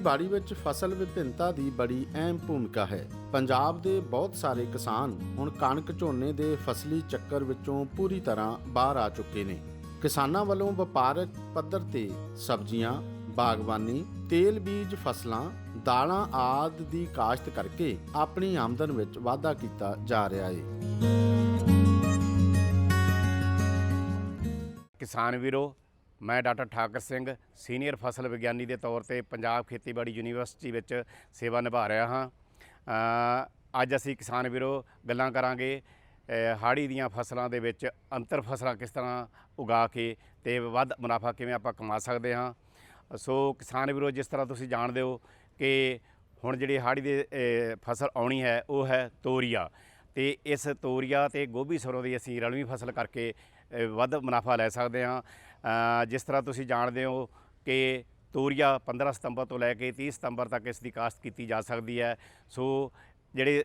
ਖੇਤੀਬਾੜੀ ਵਿੱਚ ਫਸਲ ਵਿਭਿੰਨਤਾ ਦੀ ਬੜੀ ਅਹਿਮ ਭੂਮਿਕਾ ਹੈ। ਪੰਜਾਬ ਦੇ ਬਹੁਤ ਸਾਰੇ ਕਿਸਾਨ ਹੁਣ ਕਣਕ ਝੋਨੇ ਦੇ ਫਸਲੀ ਚੱਕਰ ਵਿੱਚੋਂ ਪੂਰੀ ਤਰ੍ਹਾਂ ਬਾਹਰ ਆ ਚੁੱਕੇ ਨੇ। ਕਿਸਾਨਾਂ ਵੱਲੋਂ ਵਪਾਰਕ ਪੱਧਰ ਤੇ ਸਬਜ਼ੀਆਂ, ਬਾਗਬਾਨੀ, ਤੇਲ ਬੀਜ ਫਸਲਾਂ, ਦਾਲਾਂ ਆਦਿ ਦੀ ਕਾਸ਼ਤ ਕਰਕੇ ਆਪਣੀ ਆਮਦਨ ਵਿੱਚ ਵਾਧਾ ਕੀਤਾ ਜਾ ਰਿਹਾ ਹੈ ਕਿਸਾਨ ਵੀਰੋ ਮੈਂ ਡਾਕਟਰ ਠਾਕਰ ਸਿੰਘ, ਸੀਨੀਅਰ ਫਸਲ ਵਿਗਿਆਨੀ ਦੇ ਤੌਰ ਤੇ ਪੰਜਾਬ ਖੇਤੀਬਾੜੀ ਯੂਨੀਵਰਸਿਟੀ ਵਿੱਚ ਸੇਵਾ ਨਿਭਾ ਰਿਹਾ ਹਾਂ। ਅੱਜ ਅਸੀਂ ਕਿਸਾਨ ਵੀਰੋ ਗੱਲਾਂ ਕਰਾਂਗੇ ਹਾੜੀ ਦੀਆਂ ਫਸਲਾਂ ਦੇ ਵਿੱਚ ਅੰਤਰ ਫਸਲਾਂ ਕਿਸ ਤਰ੍ਹਾਂ ਉਗਾ ਕੇ ਤੇ ਵੱਧ ਮੁਨਾਫਾ ਕਿਵੇਂ ਆਪਾਂ ਕਮਾ ਸਕਦੇ ਹਾਂ। ਸੋ ਕਿਸਾਨ ਵੀਰੋ, ਜਿਸ ਤਰ੍ਹਾਂ ਤੁਸੀਂ ਜਾਣਦੇ ਹੋ ਕਿ ਹੁਣ ਜਿਹੜੀ ਹਾੜੀ ਦੇ ਫਸਲ ਆਉਣੀ ਹੈ, ਉਹ ਹੈ ਤੋਰੀਆ। ਤੇ ਇਸ ਤੋਰੀਆ ਤੇ ਗੋਭੀ ਸਰੋਂ ਦੀ ਅਸੀਂ ਰਲਵੀਂ ਫਸਲ ਕਰਕੇ ਵੱਧ ਮੁਨਾਫਾ ਲੈ ਸਕਦੇ ਹਾਂ। ਜਿਸ ਤਰ੍ਹਾਂ ਤੁਸੀਂ ਜਾਣਦੇ ਹੋ ਕਿ ਤੋਰੀਆ 15 ਸਤੰਬਰ ਤੋਂ ਲੈ ਕੇ 30 ਸਤੰਬਰ ਤੱਕ ਇਸ ਦੀ ਕਾਸ਼ਤ ਕੀਤੀ ਜਾ ਸਕਦੀ ਹੈ। ਸੋ ਜਿਹੜੇ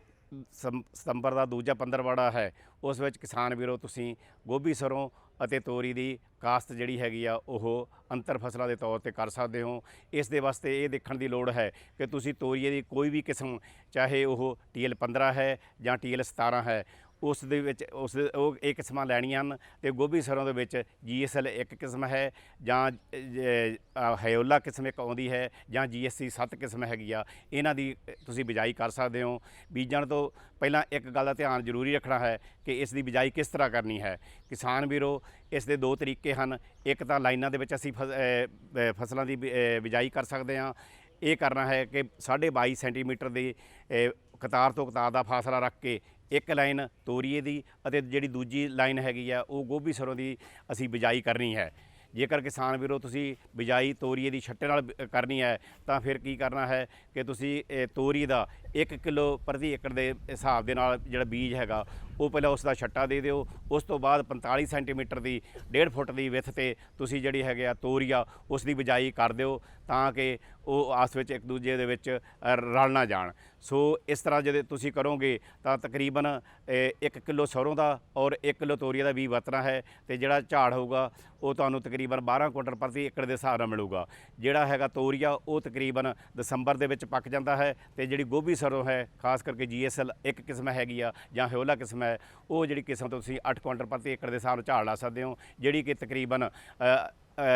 ਸਤੰਬਰ ਦਾ ਦੂਜਾ ਪੰਦਰਵਾੜਾ ਹੈ, ਉਸ ਵਿੱਚ ਕਿਸਾਨ ਵੀਰੋ ਤੁਸੀਂ ਗੋਭੀ ਸਰੋਂ ਅਤੇ ਤੋਰੀ ਦੀ ਕਾਸ਼ਤ ਜਿਹੜੀ ਹੈਗੀ ਆ, ਉਹ ਅੰਤਰ ਫਸਲਾਂ ਦੇ ਤੌਰ ਤੇ ਕਰ ਸਕਦੇ ਹੋ। ਇਸ ਦੇ ਵਾਸਤੇ ਇਹ ਦੇਖਣ ਦੀ ਲੋੜ ਹੈ ਕਿ ਤੁਸੀਂ ਤੋਰੀਏ ਦੀ ਕੋਈ ਵੀ ਕਿਸਮ, ਚਾਹੇ ਉਹ ਟੀਐਲ 15 ਹੈ ਜਾਂ ਟੀਐਲ 17 ਹੈ ਉਸ ਦੇ ਵਿੱਚ, ਉਸ ਉਹ ਇਹ ਕਿਸਮਾਂ ਲੈਣੀਆਂ ਹਨ ਤੇ ਗੋਭੀ ਸਰੋਂ ਦੇ ਵਿੱਚ ਜੀਐਸਐਲ ਇੱਕ ਕਿਸਮ ਹੈ ਜਾਂ ਹਾਇਓਲਾ ਕਿਸਮ ਇੱਕ ਆਉਂਦੀ ਹੈ ਜਾਂ ਜੀਐਸਸੀ 7 ਕਿਸਮ ਹੈਗੀ ਆ, ਇਹਨਾਂ ਦੀ ਤੁਸੀਂ ਬਿਜਾਈ ਕਰ ਸਕਦੇ ਹੋ। ਬੀਜਣ ਤੋਂ ਪਹਿਲਾਂ ਇੱਕ ਗੱਲ ਦਾ ਧਿਆਨ ਜ਼ਰੂਰੀ ਰੱਖਣਾ ਹੈ ਕਿ ਇਸ ਦੀ ਬਿਜਾਈ ਕਿਸ ਤਰ੍ਹਾਂ ਕਰਨੀ ਹੈ। ਕਿਸਾਨ ਵੀਰੋ, ਇਸ ਦੇ ਦੋ ਤਰੀਕੇ ਹਨ। ਇੱਕ ਤਾਂ ਲਾਈਨਾਂ ਦੇ ਵਿੱਚ ਅਸੀਂ ਫਸਲਾਂ ਦੀ ਬਿ- ਬਿਜਾਈ ਕਰ ਸਕਦੇ ਹਾਂ। ਇਹ ਕਰਨਾ ਹੈ ਕਿ 22.5 ਸੈਂਟੀਮੀਟਰ ਦੀ ਕਤਾਰ ਤੋਂ ਕਤਾਰ ਦਾ ਫਾਸਲਾ ਰੱਖ ਕੇ ਇੱਕ ਲਾਈਨ ਤੋਰੀਏ ਦੀ ਅਤੇ ਜਿਹੜੀ ਦੂਜੀ ਲਾਈਨ ਹੈਗੀ ਆ, ਉਹ ਗੋਭੀ ਸਰੋਂ ਦੀ ਅਸੀਂ ਬਿਜਾਈ ਕਰਨੀ ਹੈ। ਜੇਕਰ ਕਿਸਾਨ ਵੀਰੋ ਤੁਸੀਂ ਬਿਜਾਈ ਤੋਰੀਏ ਦੀ ਛੱਟੇ ਨਾਲ ਬ- ਕਰਨੀ ਹੈ, ਤਾਂ ਫਿਰ ਕੀ ਕਰਨਾ ਹੈ ਕਿ ਤੁਸੀਂ ਇਹ ਤੋਰੀ ਦਾ 1 ਕਿਲੋ ਪ੍ਰਤੀ ਏਕੜ ਦੇ ਹਿਸਾਬ ਦੇ ਨਾਲ ਜਿਹੜਾ ਬੀਜ ਹੈਗਾ, ਉਹ ਪਹਿਲਾਂ ਉਸ ਦਾ ਛੱਟਾ ਦੇ ਦਿਓ। ਉਸ ਤੋਂ ਬਾਅਦ 45 ਸੈਂਟੀਮੀਟਰ ਦੀ 1.5 ਫੁੱਟ ਦੀ ਵਿੱਥ ਤੇ ਤੁਸੀਂ ਜਿਹੜੀ ਹੈਗੇ ਆ ਤੋਰੀਆ, ਉਸ ਦੀ ਬਿਜਾਈ ਕਰ ਦਿਓ, ਤਾਂ ਕਿ ਉਹ ਆਸ ਵਿੱਚ ਇੱਕ ਦੂਜੇ ਦੇ ਵਿੱਚ ਰਲ ਨਾ ਜਾਣ। ਸੋ ਇਸ ਤਰ੍ਹਾਂ ਜਦੋਂ ਤੁਸੀਂ ਕਰੋਗੇ ਤਾਂ ਤਕਰੀਬਨ 1 ਕਿਲੋ ਸਰੋਂ ਦਾ ਔਰ 1 ਕਿਲੋ ਤੋਰੀਆ ਦਾ ਵੀ ਵਰਤਣਾ ਹੈ ਤੇ ਜਿਹੜਾ ਝਾੜ ਹੋਊਗਾ, ਉਹ ਤੁਹਾਨੂੰ ਤਕਰੀਬਨ 12 ਕੁਇੰਟਲ ਪ੍ਰਤੀ ਏਕੜ ਦੇ ਹਿਸਾਬ ਨਾਲ ਮਿਲੂਗਾ। ਜਿਹੜਾ ਹੈਗਾ ਤੋਰੀਆ, ਉਹ ਤਕਰੀਬਨ ਦਸੰਬਰ ਦੇ ਵਿੱਚ ਪੱਕ ਜਾਂਦਾ ਹੈ ਤੇ ਜਿਹੜੀ ਗੋਭੀ ਸਰੋਂ ਹੈ, ਖਾਸ ਕਰਕੇ ਜੀਐਸਐਲ ਇੱਕ ਕਿਸਮ ਹੈਗੀ ਆ ਜਾਂ ਹੋਲਾ ਕਿਸਮ ਹੈ, ਉਹ ਜਿਹੜੀ ਕਿਸਮ ਤੋਂ ਤੁਸੀਂ 8 ਕੁਇੰਟਲ ਪ੍ਰਤੀ ਏਕੜ ਦੇ ਹਿਸਾਬ ਨਾਲ ਝਾੜ ਲਾ ਸਕਦੇ ਹੋ, ਜਿਹੜੀ ਕਿ ਤਕਰੀਬਨ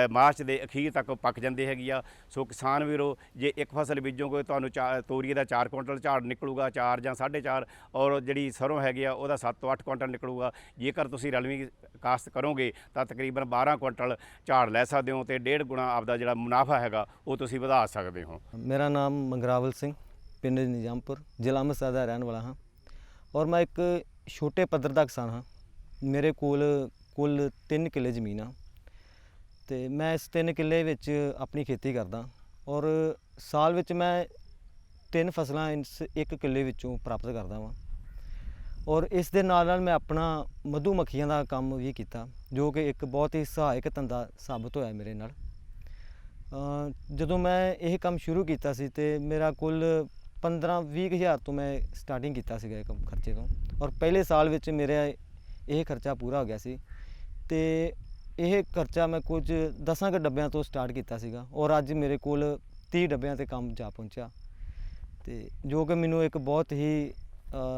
ਮਾਰਚ ਦੇ ਅਖੀਰ ਤੱਕ ਪੱਕ ਜਾਂਦੇ ਹੈਗੀ ਆ। ਸੋ ਕਿਸਾਨ ਵੀਰੋ, ਜੇ ਇੱਕ ਫਸਲ ਬੀਜੋਗੇ, ਤੁਹਾਨੂੰ ਚਾ- ਤੋਰੀਏ ਦਾ 4 ਕੁਇੰਟਲ ਝਾੜ ਨਿਕਲੂਗਾ 4 ਜਾਂ 4.5 ਔਰ ਜਿਹੜੀ ਸਰੋਂ ਹੈਗੀ ਆ, ਉਹਦਾ 7 ਤੋਂ 8 ਕੁਇੰਟਲ ਨਿਕਲੂਗਾ। ਜੇਕਰ ਤੁਸੀਂ ਰਲਵੀਂ ਕਾਸ਼ਤ ਕਰੋਗੇ, ਤਾਂ ਤਕਰੀਬਨ 12 ਕੁਇੰਟਲ ਝਾੜ ਲੈ ਸਕਦੇ ਹੋ ਤੇ ਡੇਢ ਗੁਣਾ ਆਪਦਾ ਜਿਹੜਾ ਮੁਨਾਫਾ ਹੈਗਾ, ਉਹ ਤੁਸੀਂ ਵਧਾ ਸਕਦੇ ਹੋ। ਮੇਰਾ ਨਾਮ ਮੰਗਰਾਵਲ ਸਿੰਘ, ਪਿੰਡ ਨਿਜ਼ਾਮਪੁਰ, ਜ਼ਿਲ੍ਹਾ ਅੰਮ੍ਰਿਤਸਰ ਦਾ ਰਹਿਣ ਵਾਲਾ ਹਾਂ। ਔਰ ਮੈਂ ਇੱਕ ਛੋਟੇ ਪੱਧਰ ਦਾ ਕਿਸਾਨ ਹਾਂ। ਮੇਰੇ ਕੋਲ ਕੁੱਲ 3 ਕਿੱਲੇ ਜ਼ਮੀਨ ਆ। ਤੇ ਮੈਂ ਇਸ ਤਿੰਨ ਕਿੱਲੇ ਵਿੱਚ ਆਪਣੀ ਖੇਤੀ ਕਰਦਾ ਔਰ ਸਾਲ ਵਿੱਚ ਮੈਂ ਤਿੰਨ ਫਸਲਾਂ ਇਸ ਇੱਕ ਕਿੱਲੇ ਵਿੱਚੋਂ ਪ੍ਰਾਪਤ ਕਰਦਾ ਵਾਂ। ਔਰ ਇਸ ਦੇ ਨਾਲ ਨਾਲ ਮੈਂ ਆਪਣਾ ਮਧੂ ਮੱਖੀਆਂ ਦਾ ਕੰਮ ਵੀ ਕੀਤਾ, ਜੋ ਕਿ ਇੱਕ ਬਹੁਤ ਹੀ ਸਹਾਇਕ ਧੰਦਾ ਸਾਬਤ ਹੋਇਆ ਮੇਰੇ ਨਾਲ। ਜਦੋਂ ਮੈਂ ਇਹ ਕੰਮ ਸ਼ੁਰੂ ਕੀਤਾ ਸੀ ਤੇ ਮੇਰਾ ਕੁੱਲ 15-20 ਹਜ਼ਾਰ ਤੋਂ ਮੈਂ ਸਟਾਰਟਿੰਗ ਕੀਤਾ ਸੀਗਾ ਇਹ ਕੰਮ ਖਰਚੇ ਤੋਂ। ਔਰ ਪਹਿਲੇ ਸਾਲ ਵਿੱਚ ਮੇਰਾ ਇਹ ਖਰਚਾ ਪੂਰਾ ਹੋ ਗਿਆ ਸੀ ਤੇ ਇਹ ਖਰਚਾ ਮੈਂ ਕੁਝ 10 ਕੁ ਡੱਬਿਆਂ ਤੋਂ ਸਟਾਰਟ ਕੀਤਾ ਸੀਗਾ ਔਰ ਅੱਜ ਮੇਰੇ ਕੋਲ 30 ਡੱਬਿਆਂ ਤੇ ਕੰਮ ਜਾ ਪਹੁੰਚਿਆ। ਤੇ ਜੋ ਕਿ ਮੈਨੂੰ ਇੱਕ ਬਹੁਤ ਹੀ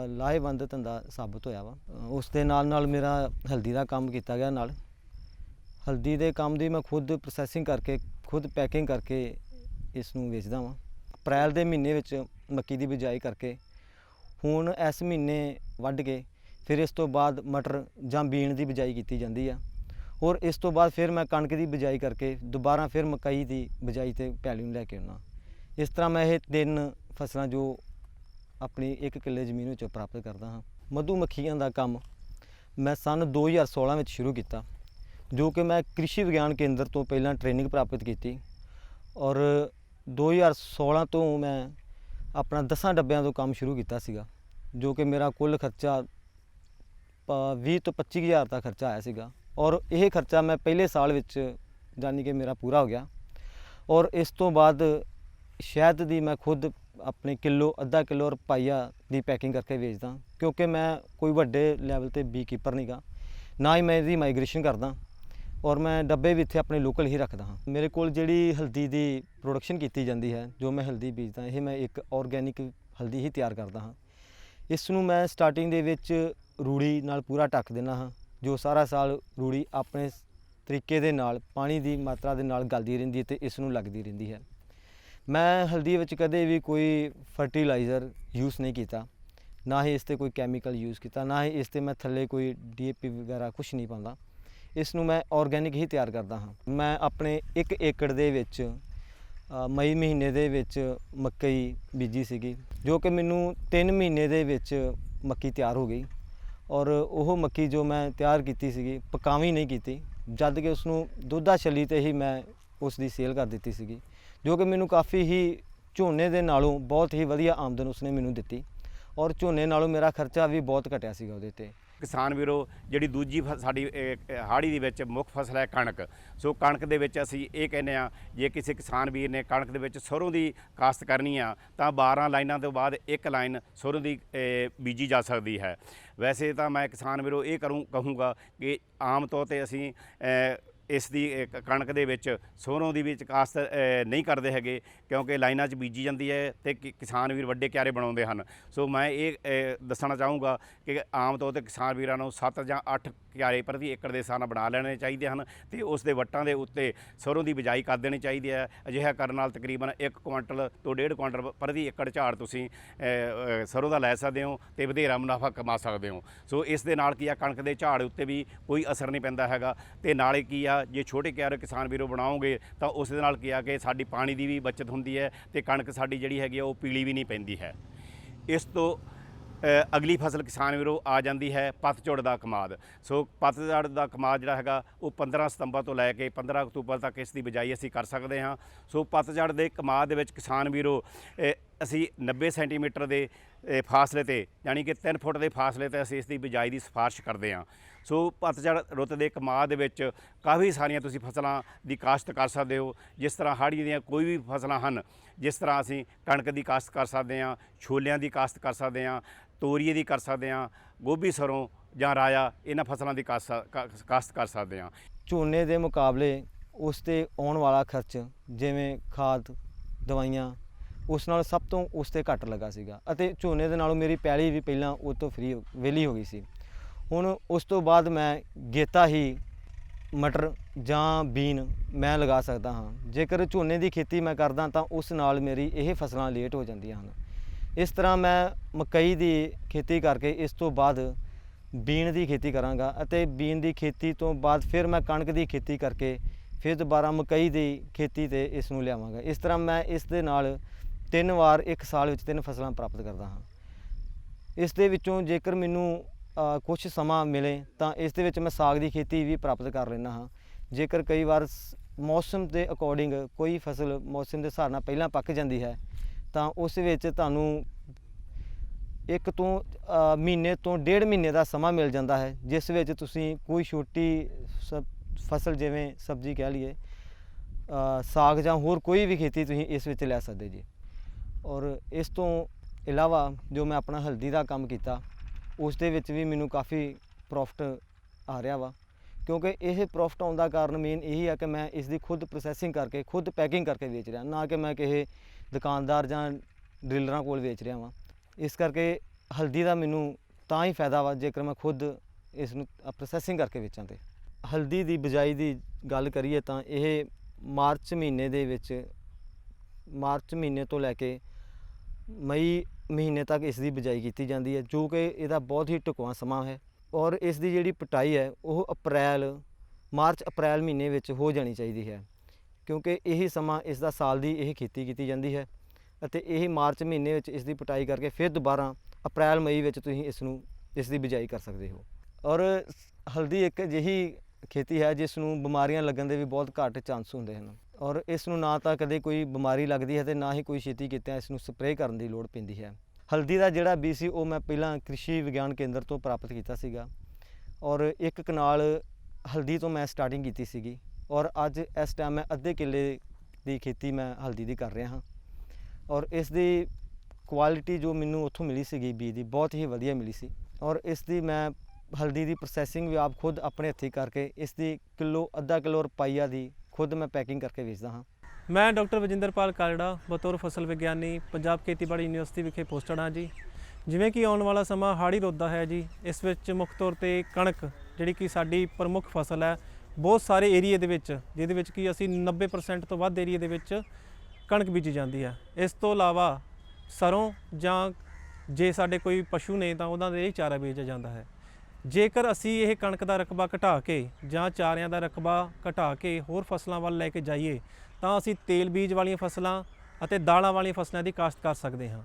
ਲਾਹੇਵੰਦ ਧੰਦਾ ਸਾਬਤ ਹੋਇਆ ਵਾ। ਉਸ ਦੇ ਨਾਲ ਨਾਲ ਮੇਰਾ ਹਲਦੀ ਦਾ ਕੰਮ ਕੀਤਾ ਗਿਆ ਨਾਲ। ਹਲਦੀ ਦੇ ਕੰਮ ਦੀ ਮੈਂ ਖੁਦ ਪ੍ਰੋਸੈਸਿੰਗ ਕਰਕੇ, ਖੁਦ ਪੈਕਿੰਗ ਕਰਕੇ ਇਸ ਨੂੰ ਵੇਚਦਾ ਵਾਂ। ਅਪ੍ਰੈਲ ਦੇ ਮਹੀਨੇ ਵਿੱਚ ਮੱਕੀ ਦੀ ਬਿਜਾਈ ਕਰਕੇ ਹੁਣ ਇਸ ਮਹੀਨੇ ਵੱਢ ਕੇ ਫਿਰ ਇਸ ਤੋਂ ਬਾਅਦ ਮਟਰ ਜਾਂ ਬੀਨ ਦੀ ਬਿਜਾਈ ਕੀਤੀ ਜਾਂਦੀ ਆ। ਔਰ ਇਸ ਤੋਂ ਬਾਅਦ ਫਿਰ ਮੈਂ ਕਣਕ ਦੀ ਬਿਜਾਈ ਕਰਕੇ ਦੁਬਾਰਾ ਫਿਰ ਮਕਈ ਦੀ ਬਿਜਾਈ ਤੇ ਪੈਲੀ ਨੂੰ ਲੈ ਕੇ ਆਉਣਾ ਇਸ ਤਰ੍ਹਾਂ ਮੈਂ ਇਹ ਤਿੰਨ ਫਸਲਾਂ ਜੋ ਆਪਣੀ ਇੱਕ ਕਿੱਲੇ ਜ਼ਮੀਨ ਵਿੱਚੋਂ ਪ੍ਰਾਪਤ ਕਰਦਾ ਹਾਂ। ਮਧੂ ਮੱਖੀਆਂ ਦਾ ਕੰਮ ਮੈਂ ਸਨ 2016 ਵਿੱਚ ਸ਼ੁਰੂ ਕੀਤਾ, ਜੋ ਕਿ ਮੈਂ ਕ੍ਰਿਸ਼ੀ ਵਿਗਿਆਨ ਕੇਂਦਰ ਤੋਂ ਪਹਿਲਾਂ ਟ੍ਰੇਨਿੰਗ ਪ੍ਰਾਪਤ ਕੀਤੀ ਔਰ 2016 ਤੋਂ ਮੈਂ ਆਪਣਾ 10 ਡੱਬਿਆਂ ਤੋਂ ਕੰਮ ਸ਼ੁਰੂ ਕੀਤਾ ਸੀਗਾ, ਜੋ ਕਿ ਮੇਰਾ ਕੁੱਲ ਖਰਚਾ ਪ- 20 ਤੋਂ 25 ਹਜ਼ਾਰ ਦਾ ਖਰਚਾ ਆਇਆ ਸੀਗਾ। ਔਰ ਇਹ ਖਰਚਾ ਮੈਂ ਪਹਿਲੇ ਸਾਲ ਵਿੱਚ ਜਾਨੀ ਕਿ ਮੇਰਾ ਪੂਰਾ ਹੋ ਗਿਆ। ਔਰ ਇਸ ਤੋਂ ਬਾਅਦ ਸ਼ਹਿਦ ਦੀ ਮੈਂ ਖੁਦ ਆਪਣੇ ਕਿਲੋ, ਅੱਧਾ ਕਿਲੋ ਔਰ ਪਾਈਆ ਦੀ ਪੈਕਿੰਗ ਕਰਕੇ ਵੇਚਦਾ ਕਿਉਂਕਿ ਮੈਂ ਕੋਈ ਵੱਡੇ ਲੈਵਲ ਤੇ ਬੀ ਕੀਪਰ ਨਹੀਂਗਾ ਨਾ ਹੀ ਮੈਂ ਇਹਦੀ ਮਾਈਗ੍ਰੇਸ਼ਨ ਕਰਦਾ ਔਰ ਮੈਂ ਡੱਬੇ ਵੀ ਇੱਥੇ ਆਪਣੇ ਲੋਕਲ ਹੀ ਰੱਖਦਾ ਹਾਂ। ਮੇਰੇ ਕੋਲ ਜਿਹੜੀ ਹਲਦੀ ਦੀ ਪ੍ਰੋਡਕਸ਼ਨ ਕੀਤੀ ਜਾਂਦੀ ਹੈ, ਜੋ ਮੈਂ ਹਲਦੀ ਬੀਜਦਾ, ਇਹ ਮੈਂ ਇੱਕ ਆਰਗੈਨਿਕ ਹਲਦੀ ਹੀ ਤਿਆਰ ਕਰਦਾ ਹਾਂ। ਇਸ ਨੂੰ ਮੈਂ ਸਟਾਰਟਿੰਗ ਦੇ ਵਿੱਚ ਰੂੜੀ ਨਾਲ ਪੂਰਾ ਢੱਕ ਦਿੰਦਾ ਹਾਂ। ਜੋ ਸਾਰਾ ਸਾਲ ਰੂੜੀ ਆਪਣੇ ਤਰੀਕੇ ਦੇ ਨਾਲ, ਪਾਣੀ ਦੀ ਮਾਤਰਾ ਦੇ ਨਾਲ ਗਲਦੀ ਰਹਿੰਦੀ ਹੈ ਤੇ ਇਸ ਨੂੰ ਲੱਗਦੀ ਰਹਿੰਦੀ ਹੈ। ਮੈਂ ਹਲਦੀ ਵਿੱਚ ਕਦੇ ਵੀ ਕੋਈ ਫਰਟੀਲਾਈਜ਼ਰ ਯੂਜ਼ ਨਹੀਂ ਕੀਤਾ। ਨਾ ਹੀ ਇਸ ਤੇ ਕੋਈ ਕੈਮੀਕਲ ਯੂਜ਼ ਕੀਤਾ, ਨਾ ਹੀ ਇਸ ਤੇ ਮੈਂ ਥੱਲੇ ਕੋਈ ਡੀਏਪੀ ਵਗੈਰਾ ਕੁਝ ਨਹੀਂ ਪਾਉਂਦਾ। ਇਸ ਨੂੰ ਮੈਂ ਆਰਗੈਨਿਕ ਹੀ ਤਿਆਰ ਕਰਦਾ ਹਾਂ। ਮੈਂ ਆਪਣੇ 1 ਏਕੜ ਦੇ ਵਿੱਚ ਮਈ ਮਹੀਨੇ ਦੇ ਵਿੱਚ ਮੱਕੀ ਬੀਜੀ ਸੀਗੀ, ਜੋ ਕਿ ਮੈਨੂੰ 3 ਮਹੀਨੇ ਦੇ ਵਿੱਚ ਮੱਕੀ ਤਿਆਰ ਹੋ ਗਈ। ਔਰ ਉਹ ਮੱਕੀ ਜੋ ਮੈਂ ਤਿਆਰ ਕੀਤੀ ਸੀਗੀ, ਪਕਾਵੀ ਨਹੀਂ ਕੀਤੀ, ਜਦ ਕਿ ਉਸ ਨੂੰ ਦੁੱਧਾ ਛੱਲੀ ਤੇ ਹੀ ਮੈਂ ਉਸ ਦੀ ਸੇਲ ਕਰ ਦਿੱਤੀ ਸੀਗੀ, ਜੋ ਕਿ ਮੈਨੂੰ ਕਾਫੀ ਹੀ ਝੋਨੇ ਦੇ ਨਾਲੋਂ ਬਹੁਤ ਹੀ ਵਧੀਆ ਆਮਦਨ ਉਸਨੇ ਮੈਨੂੰ ਦਿੱਤੀ, ਔਰ ਝੋਨੇ ਨਾਲੋਂ ਮੇਰਾ ਖਰਚਾ ਵੀ ਬਹੁਤ ਘਟਿਆ ਸੀਗਾ ਉਹਦੇ ਤੇ। ਕਿਸਾਨ ਵੀਰੋ, ਜਿਹੜੀ ਦੂਜੀ ਫ- ਸਾਡੀ ਹਾੜੀ ਦੇ ਵਿੱਚ ਮੁੱਖ ਫਸਲ ਹੈ ਕਣਕ। ਸੋ ਕਣਕ ਦੇ ਵਿੱਚ ਅਸੀਂ ਇਹ ਕਹਿੰਦੇ ਆ ਜੇ ਕਿਸੇ ਕਿਸਾਨ ਵੀਰ ਨੇ ਕਣਕ ਦੇ ਵਿੱਚ ਸਰੋਂ ਦੀ ਕਾਸ਼ਤ ਕਰਨੀ ਆ, ਤਾਂ 12 ਲਾਈਨਾਂ ਤੋਂ ਬਾਅਦ ਇੱਕ ਲਾਈਨ ਸਰੋਂ ਦੀ ਬੀਜੀ ਜਾ ਸਕਦੀ ਹੈ। ਵੈਸੇ ਤਾਂ ਮੈਂ ਕਿਸਾਨ ਵੀਰੋ ਇਹ ਕਰੂੰ, ਕਹੂੰਗਾ ਕਿ ਆਮ ਤੌਰ ਤੇ ਅਸੀਂ ਇਸ ਦੀ ਕਣਕ ਦੇ ਵਿੱਚ ਸਰੋਂ ਦੀ ਵੀ ਕਾਸ਼ਤ ਨਹੀਂ ਕਰਦੇ ਹੈਗੇ ਕਿਉਂਕਿ ਲਾਈਨਾਂ 'ਚ ਬੀਜੀ ਜਾਂਦੀ ਹੈ ਤੇ ਕਿ- ਕਿਸਾਨ ਵੀਰ ਵੱਡੇ ਕਿਆਰੇ ਬਣਾਉਂਦੇ ਹਨ। ਸੋ ਮੈਂ ਇਹ ਦੱਸਣਾ ਚਾਹੂੰਗਾ ਕਿ ਆਮ ਤੌਰ ਤੇ ਕਿਸਾਨ ਵੀਰਾਂ ਨੂੰ 7 ਜਾਂ 8 ਕਿਆਰੇ ਪ੍ਰਤੀ ਏਕੜ ਦੇ ਹਿਸਾਬ ਨਾਲ ਬਣਾ ਲੈਣੇ ਚਾਹੀਦੇ ਹਨ ਤੇ ਉਸ ਦੇ ਵੱਟਾਂ ਦੇ ਉੱਤੇ ਸਰੋਂ ਦੀ ਬਿਜਾਈ ਕਰ ਦੇਣੀ ਚਾਹੀਦੀ ਹੈ। ਅਜਿਹਾ ਕਰਨ ਨਾਲ ਤਕਰੀਬਨ 1 ਕੁਇੰਟਲ ਤੋਂ 1.5 ਕੁਇੰਟਲ ਪ੍ਰਤੀ ਏਕੜ ਝਾੜ ਤੁਸੀਂ ਅ, ਸਰੋਂ ਦਾ ਲੈ ਸਕਦੇ ਹੋ ਤੇ ਵਧੇਰਾ ਮੁਨਾਫਾ ਕਮਾ ਸਕਦੇ ਹੋ। ਸੋ ਇਸ ਦੇ ਨਾਲ ਕੀ ਆ ਕਣਕ ਦੇ ਝਾੜ ਉੱਤੇ ਵੀ ਕੋਈ ਅਸਰ ਨਹੀਂ ਪੈਂਦਾ ਹੈਗਾ ਤੇ ਨਾਲੇ ਕੀ ਆ ਜੇ ਛੋਟੇ ਕਿਆਰੇ ਕਿਸਾਨ ਵੀਰੋ ਬਣਾਓਗੇ ਤਾਂ ਉਸ ਦੇ ਨਾਲ ਕੀ ਆ ਕਿ ਸਾਡੀ ਪਾਣੀ ਦੀ ਵੀ ਬਚਤ ਹੁੰਦੀ ਹੈ ਤੇ ਕਣਕ ਸਾਡੀ ਜਿਹੜੀ ਹੈਗੀ ਆ, ਉਹ ਪੀਲੀ ਵੀ ਨਹੀਂ ਪੈਂਦੀ ਹੈ। ਇਸ ਤੋਂ ਅਗਲੀ ਫਸਲ ਕਿਸਾਨ ਵੀਰੋ ਆ ਜਾਂਦੀ ਹੈ ਪਤਝੜ ਦਾ ਕਮਾਦ। ਸੋ ਪਤਝੜ ਦਾ ਕਮਾਦ ਜਿਹੜਾ ਹੈਗਾ, ਉਹ 15 ਸਤੰਬਰ ਤੋਂ ਲੈ ਕੇ 15 ਅਕਤੂਬਰ ਤੱਕ ਇਸ ਦੀ ਬਿਜਾਈ ਅਸੀਂ ਕਰ ਸਕਦੇ ਹਾਂ। ਸੋ ਪਤਝੜ ਦੇ ਕਮਾਦ ਦੇ ਵਿੱਚ ਕਿਸਾਨ ਵੀਰੋ ਅਸੀਂ 90 ਸੈਂਟੀਮੀਟਰ ਦੇ ਫਾਸਲੇ ਤੇ, ਯਾਨੀ ਕਿ 3 ਫੁੱਟ ਦੇ ਫਾਸਲੇ ਤੇ ਅਸੀਂ ਇਸ ਦੀ ਬਿਜਾਈ ਦੀ ਸਿਫਾਰਿਸ਼ ਕਰਦੇ ਹਾਂ। ਸੋ ਪਤਝੜ ਰੁੱਤ ਦੇ ਕਮਾਦ ਦੇ ਵਿੱਚ ਕਾਫੀ ਸਾਰੀਆਂ ਤੁਸੀਂ ਫਸਲਾਂ ਦੀ ਕਾਸ਼ਤ ਕਰ ਸਕਦੇ ਹੋ। ਜਿਸ ਤਰ੍ਹਾਂ ਹਾੜੀ ਦੀਆਂ ਕੋਈ ਵੀ ਫਸਲਾਂ ਹਨ, ਜਿਸ ਤਰ੍ਹਾਂ ਅਸੀਂ ਕਣਕ ਦੀ ਕਾਸ਼ਤ ਕਰ ਸਕਦੇ ਹਾਂ, ਛੋਲਿਆਂ ਦੀ ਕਾਸ਼ਤ ਕਰ ਸਕਦੇ ਹਾਂ, ਤੋਰੀਏ ਦੀ ਕਰ ਸਕਦੇ ਹਾਂ, ਗੋਭੀ ਸਰੋਂ ਜਾਂ ਰਾਇਆ, ਇਹਨਾਂ ਫਸਲਾਂ ਦੀ ਕਾਸ਼ਤ ਕਾ- ਕਾਸ਼ਤ ਕਰ ਸਕਦੇ ਹਾਂ। ਝੋਨੇ ਦੇ ਮੁਕਾਬਲੇ ਉਸ ਤੇ ਆਉਣ ਵਾਲਾ ਖਰਚ ਜਿਵੇਂ ਖਾਦ, ਦਵਾਈਆਂ ਉਸ ਨਾਲ ਸਭ ਤੋਂ ਉਸ ਤੇ ਘੱਟ ਲੱਗਾ ਸੀਗਾ ਅਤੇ ਝੋਨੇ ਦੇ ਨਾਲੋਂ ਮੇਰੀ ਪੈਲੀ ਵੀ ਪਹਿਲਾਂ ਉਹ ਤੋਂ ਫ੍ਰੀ ਵਿਹਲੀ ਹੋ ਗਈ ਸੀ। ਹੁਣ ਉਸ ਤੋਂ ਬਾਅਦ ਮੈਂ ਗੇਤਾ ਹੀ ਮਟਰ ਜਾਂ ਬੀਨ ਮੈਂ ਲਗਾ ਸਕਦਾ ਹਾਂ। ਜੇਕਰ ਝੋਨੇ ਦੀ ਖੇਤੀ ਮੈਂ ਕਰਦਾ ਤਾਂ ਉਸ ਨਾਲ ਮੇਰੀ ਇਹ ਫਸਲਾਂ ਲੇਟ ਹੋ ਜਾਂਦੀਆਂ ਹਨ। ਇਸ ਤਰ੍ਹਾਂ ਮੈਂ ਮਕਈ ਦੀ ਖੇਤੀ ਕਰਕੇ ਇਸ ਤੋਂ ਬਾਅਦ ਬੀਨ ਦੀ ਖੇਤੀ ਕਰਾਂਗਾ ਅਤੇ ਬੀਨ ਦੀ ਖੇਤੀ ਤੋਂ ਬਾਅਦ ਫਿਰ ਮੈਂ ਕਣਕ ਦੀ ਖੇਤੀ ਕਰਕੇ ਫਿਰ ਦੁਬਾਰਾ ਮਕਈ ਦੀ ਖੇਤੀ ਤੇ ਇਸ ਨੂੰ ਲਿਆਵਾਂਗਾ। ਇਸ ਤਰ੍ਹਾਂ ਮੈਂ ਇਸ ਦੇ ਨਾਲ ਤਿੰਨ ਵਾਰ ਇੱਕ ਸਾਲ ਵਿੱਚ ਤਿੰਨ ਫਸਲਾਂ ਪ੍ਰਾਪਤ ਕਰਦਾ ਹਾਂ। ਇਸ ਦੇ ਵਿੱਚੋਂ ਜੇਕਰ ਮੈਨੂੰ ਕੁਝ ਸਮਾਂ ਮਿਲੇ ਤਾਂ ਇਸ ਦੇ ਵਿੱਚ ਮੈਂ ਸਾਗ ਦੀ ਖੇਤੀ ਵੀ ਪ੍ਰਾਪਤ ਕਰ ਲੈਂਦਾ ਹਾਂ। ਜੇਕਰ ਕਈ ਵਾਰ ਮੌਸਮ ਦੇ ਅਕੋਰਡਿੰਗ ਕੋਈ ਫਸਲ ਮੌਸਮ ਦੇ ਹਿਸਾਬ ਨਾਲ ਪਹਿਲਾਂ ਪੱਕ ਜਾਂਦੀ ਹੈ, ਤਾਂ ਉਸ ਵਿੱਚ ਤੁਹਾਨੂੰ ਇੱਕ ਤੋਂ ਮਹੀਨੇ ਤੋਂ ਡੇਢ ਮਹੀਨੇ ਦਾ ਸਮਾਂ ਮਿਲ ਜਾਂਦਾ ਹੈ, ਜਿਸ ਵਿੱਚ ਤੁਸੀਂ ਕੋਈ ਛੋਟੀ ਸ- ਫਸਲ ਜਿਵੇਂ ਸਬਜ਼ੀ ਕਹਿ ਲਈਏ ਸਾਗ ਜਾਂ ਹੋਰ ਕੋਈ ਵੀ ਖੇਤੀ ਤੁਸੀਂ ਇਸ ਵਿੱਚ ਲੈ ਸਕਦੇ ਜੀ। ਔਰ ਇਸ ਤੋਂ ਇਲਾਵਾ ਜੋ ਮੈਂ ਆਪਣਾ ਹਲਦੀ ਦਾ ਕੰਮ ਕੀਤਾ, ਉਸ ਦੇ ਵਿੱਚ ਵੀ ਮੈਨੂੰ ਕਾਫੀ ਪ੍ਰੋਫਿਟ ਆ ਰਿਹਾ ਵਾ। ਕਿਉਂਕਿ ਇਹ ਪ੍ਰੋਫਿਟ ਆਉਣ ਦਾ ਕਾਰਨ ਮੇਨ ਇਹੀ ਆ ਕਿ ਮੈਂ ਇਸ ਦੀ ਖੁਦ ਪ੍ਰੋਸੈਸਿੰਗ ਕਰਕੇ, ਖੁਦ ਪੈਕਿੰਗ ਕਰਕੇ ਵੇਚ ਰਿਹਾ, ਨਾ ਕਿ ਮੈਂ ਕਿਸੇ ਦੁਕਾਨਦਾਰ ਜਾਂ ਡਿਲਰਾਂ ਕੋਲ ਵੇਚ ਰਿਹਾ ਵਾਂ। ਇਸ ਕਰਕੇ ਹਲਦੀ ਦਾ ਮੈਨੂੰ ਤਾਂ ਹੀ ਫਾਇਦਾ ਵਾ, ਜੇਕਰ ਮੈਂ ਖੁਦ ਇਸ ਨੂੰ ਪ੍ਰੋਸੈਸਿੰਗ ਕਰਕੇ ਵੇਚਾਂ ਤੇ। ਹਲਦੀ ਦੀ ਬਿਜਾਈ ਦੀ ਗੱਲ ਕਰੀਏ ਤਾਂ ਇਹ ਮਾਰਚ ਮਹੀਨੇ ਦੇ ਵਿੱਚ, ਮਾਰਚ ਮਹੀਨੇ ਤੋਂ ਲੈ ਕੇ ਮਈ ਮਹੀਨੇ ਤੱਕ ਇਸ ਦੀ ਬਿਜਾਈ ਕੀਤੀ ਜਾਂਦੀ ਹੈ, ਜੋ ਕਿ ਇਹਦਾ ਬਹੁਤ ਹੀ ਢੁਕਵਾਂ ਸਮਾਂ ਹੈ ਔਰ ਇਸ ਦੀ ਜਿਹੜੀ ਪਟਾਈ ਹੈ, ਉਹ ਅਪ੍ਰੈਲ, ਮਾਰਚ, ਅਪ੍ਰੈਲ ਮਹੀਨੇ ਵਿੱਚ ਹੋ ਜਾਣੀ ਚਾਹੀਦੀ ਹੈ ਕਿਉਂਕਿ ਇਹੀ ਸਮਾਂ ਇਸ ਦਾ ਸਾਲ ਦੀ ਇਹ ਖੇਤੀ ਕੀਤੀ ਜਾਂਦੀ ਹੈ ਅਤੇ ਇਹ ਮਾਰਚ ਮਹੀਨੇ ਵਿੱਚ ਇਸ ਦੀ ਪਟਾਈ ਕਰਕੇ ਫਿਰ ਦੁਬਾਰਾ ਅਪ੍ਰੈਲ, ਮਈ ਵਿੱਚ ਤੁਸੀਂ ਇਸ ਨੂੰ, ਇਸ ਦੀ ਬਿਜਾਈ ਕਰ ਸਕਦੇ ਹੋ। ਔਰ ਹਲਦੀ ਇੱਕ ਅਜਿਹੀ ਖੇਤੀ ਹੈ ਜਿਸ ਨੂੰ ਬਿਮਾਰੀਆਂ ਲੱਗਣ ਦੇ ਵੀ ਬਹੁਤ ਘੱਟ ਚਾਂਸ ਹੁੰਦੇ ਹਨ। ਔਰ ਇਸ ਨੂੰ ਨਾ ਤਾਂ ਕਦੇ ਕੋਈ ਬਿਮਾਰੀ ਲੱਗਦੀ ਹੈ ਤੇ ਨਾ ਹੀ ਕੋਈ ਛੇਤੀ ਕੀਤਿਆਂ ਇਸ ਨੂੰ ਸਪਰੇਅ ਕਰਨ ਦੀ ਲੋੜ ਪੈਂਦੀ ਹੈ। ਹਲਦੀ ਦਾ ਜਿਹੜਾ ਬੀ ਸੀ ਉਹ ਮੈਂ ਪਹਿਲਾਂ ਕ੍ਰਿਸ਼ੀ ਵਿਗਿਆਨ ਕੇਂਦਰ ਤੋਂ ਪ੍ਰਾਪਤ ਕੀਤਾ ਸੀਗਾ ਔਰ ਇੱਕ ਕਨਾਲ ਹਲਦੀ ਤੋਂ ਮੈਂ ਸਟਾਰਟਿੰਗ ਕੀਤੀ ਸੀਗੀ ਔਰ ਅੱਜ ਇਸ ਟਾਈਮ ਮੈਂ ਅੱਧੇ ਕਿੱਲੇ ਦੀ ਖੇਤੀ ਮੈਂ ਹਲਦੀ ਦੀ ਕਰ ਰਿਹਾ ਹਾਂ ਔਰ ਇਸ ਦੀ ਕੁਆਲਿਟੀ ਜੋ ਮੈਨੂੰ ਉੱਥੋਂ ਮਿਲੀ ਸੀਗੀ ਬੀ ਦੀ ਬਹੁਤ ਹੀ ਵਧੀਆ ਮਿਲੀ ਸੀ ਔਰ ਇਸ ਦੀ ਮੈਂ ਹਲਦੀ ਦੀ ਪ੍ਰੋਸੈਸਿੰਗ ਵੀ ਆਪ ਖੁਦ ਆਪਣੇ ਹੱਥੀਂ ਕਰਕੇ ਇਸ ਦੀ ਕਿਲੋ, ਅੱਧਾ ਕਿਲੋ ਰੁਪਈਆ ਦੀ ਖੁਦ ਮੈਂ ਪੈਕਿੰਗ ਕਰਕੇ ਵੇਚਦਾ ਹਾਂ। ਮੈਂ ਡਾਕਟਰ ਵਜਿੰਦਰਪਾਲ ਕਾਲੜਾ, ਬਤੌਰ ਫਸਲ ਵਿਗਿਆਨੀ, ਪੰਜਾਬ ਖੇਤੀਬਾੜੀ ਯੂਨੀਵਰਸਿਟੀ ਵਿਖੇ ਪੋਸਟਡ ਹਾਂ ਜੀ। ਜਿਵੇਂ ਕਿ ਆਉਣ ਵਾਲਾ ਸਮਾਂ ਹਾੜੀ ਰੋਦਾ ਹੈ ਜੀ, ਇਸ ਵਿੱਚ ਮੁੱਖ ਤੌਰ ਤੇ ਕਣਕ, ਜਿਹੜੀ ਕਿ ਸਾਡੀ ਪ੍ਰਮੁੱਖ ਫਸਲ ਹੈ, ਬਹੁਤ ਸਾਰੇ ਏਰੀਏ ਦੇ ਵਿੱਚ, ਜਿਹਦੇ ਵਿੱਚ ਕਿ ਅਸੀਂ 90% ਤੋਂ ਵੱਧ ਏਰੀਏ ਦੇ ਵਿੱਚ ਕਣਕ ਬੀਜੀ ਜਾਂਦੀ ਹੈ। ਇਸ ਤੋਂ ਇਲਾਵਾ ਸਰੋਂ ਜਾਂ ਜੇ ਸਾਡੇ ਕੋਈ ਪਸ਼ੂ ਨੇ ਤਾਂ ਉਹਨਾਂ ਦੇ ਇਹ ਚਾਰਾ ਬੀਜਿਆ ਜਾਂਦਾ ਹੈ। ਜੇਕਰ ਅਸੀਂ ਇਹ ਕਣਕ ਦਾ ਰਕਬਾ ਘਟਾ ਕੇ ਜਾਂ ਚਾਰਿਆਂ ਦਾ ਰਕਬਾ ਘਟਾ ਕੇ ਹੋਰ ਫਸਲਾਂ ਵੱਲ ਲੈ ਕੇ ਜਾਈਏ, ਤਾਂ ਅਸੀਂ ਤੇਲ ਬੀਜ ਵਾਲੀਆਂ ਫਸਲਾਂ ਅਤੇ ਦਾਲਾਂ ਵਾਲੀਆਂ ਫਸਲਾਂ ਦੀ ਕਾਸ਼ਤ ਕਰ ਸਕਦੇ ਹਾਂ।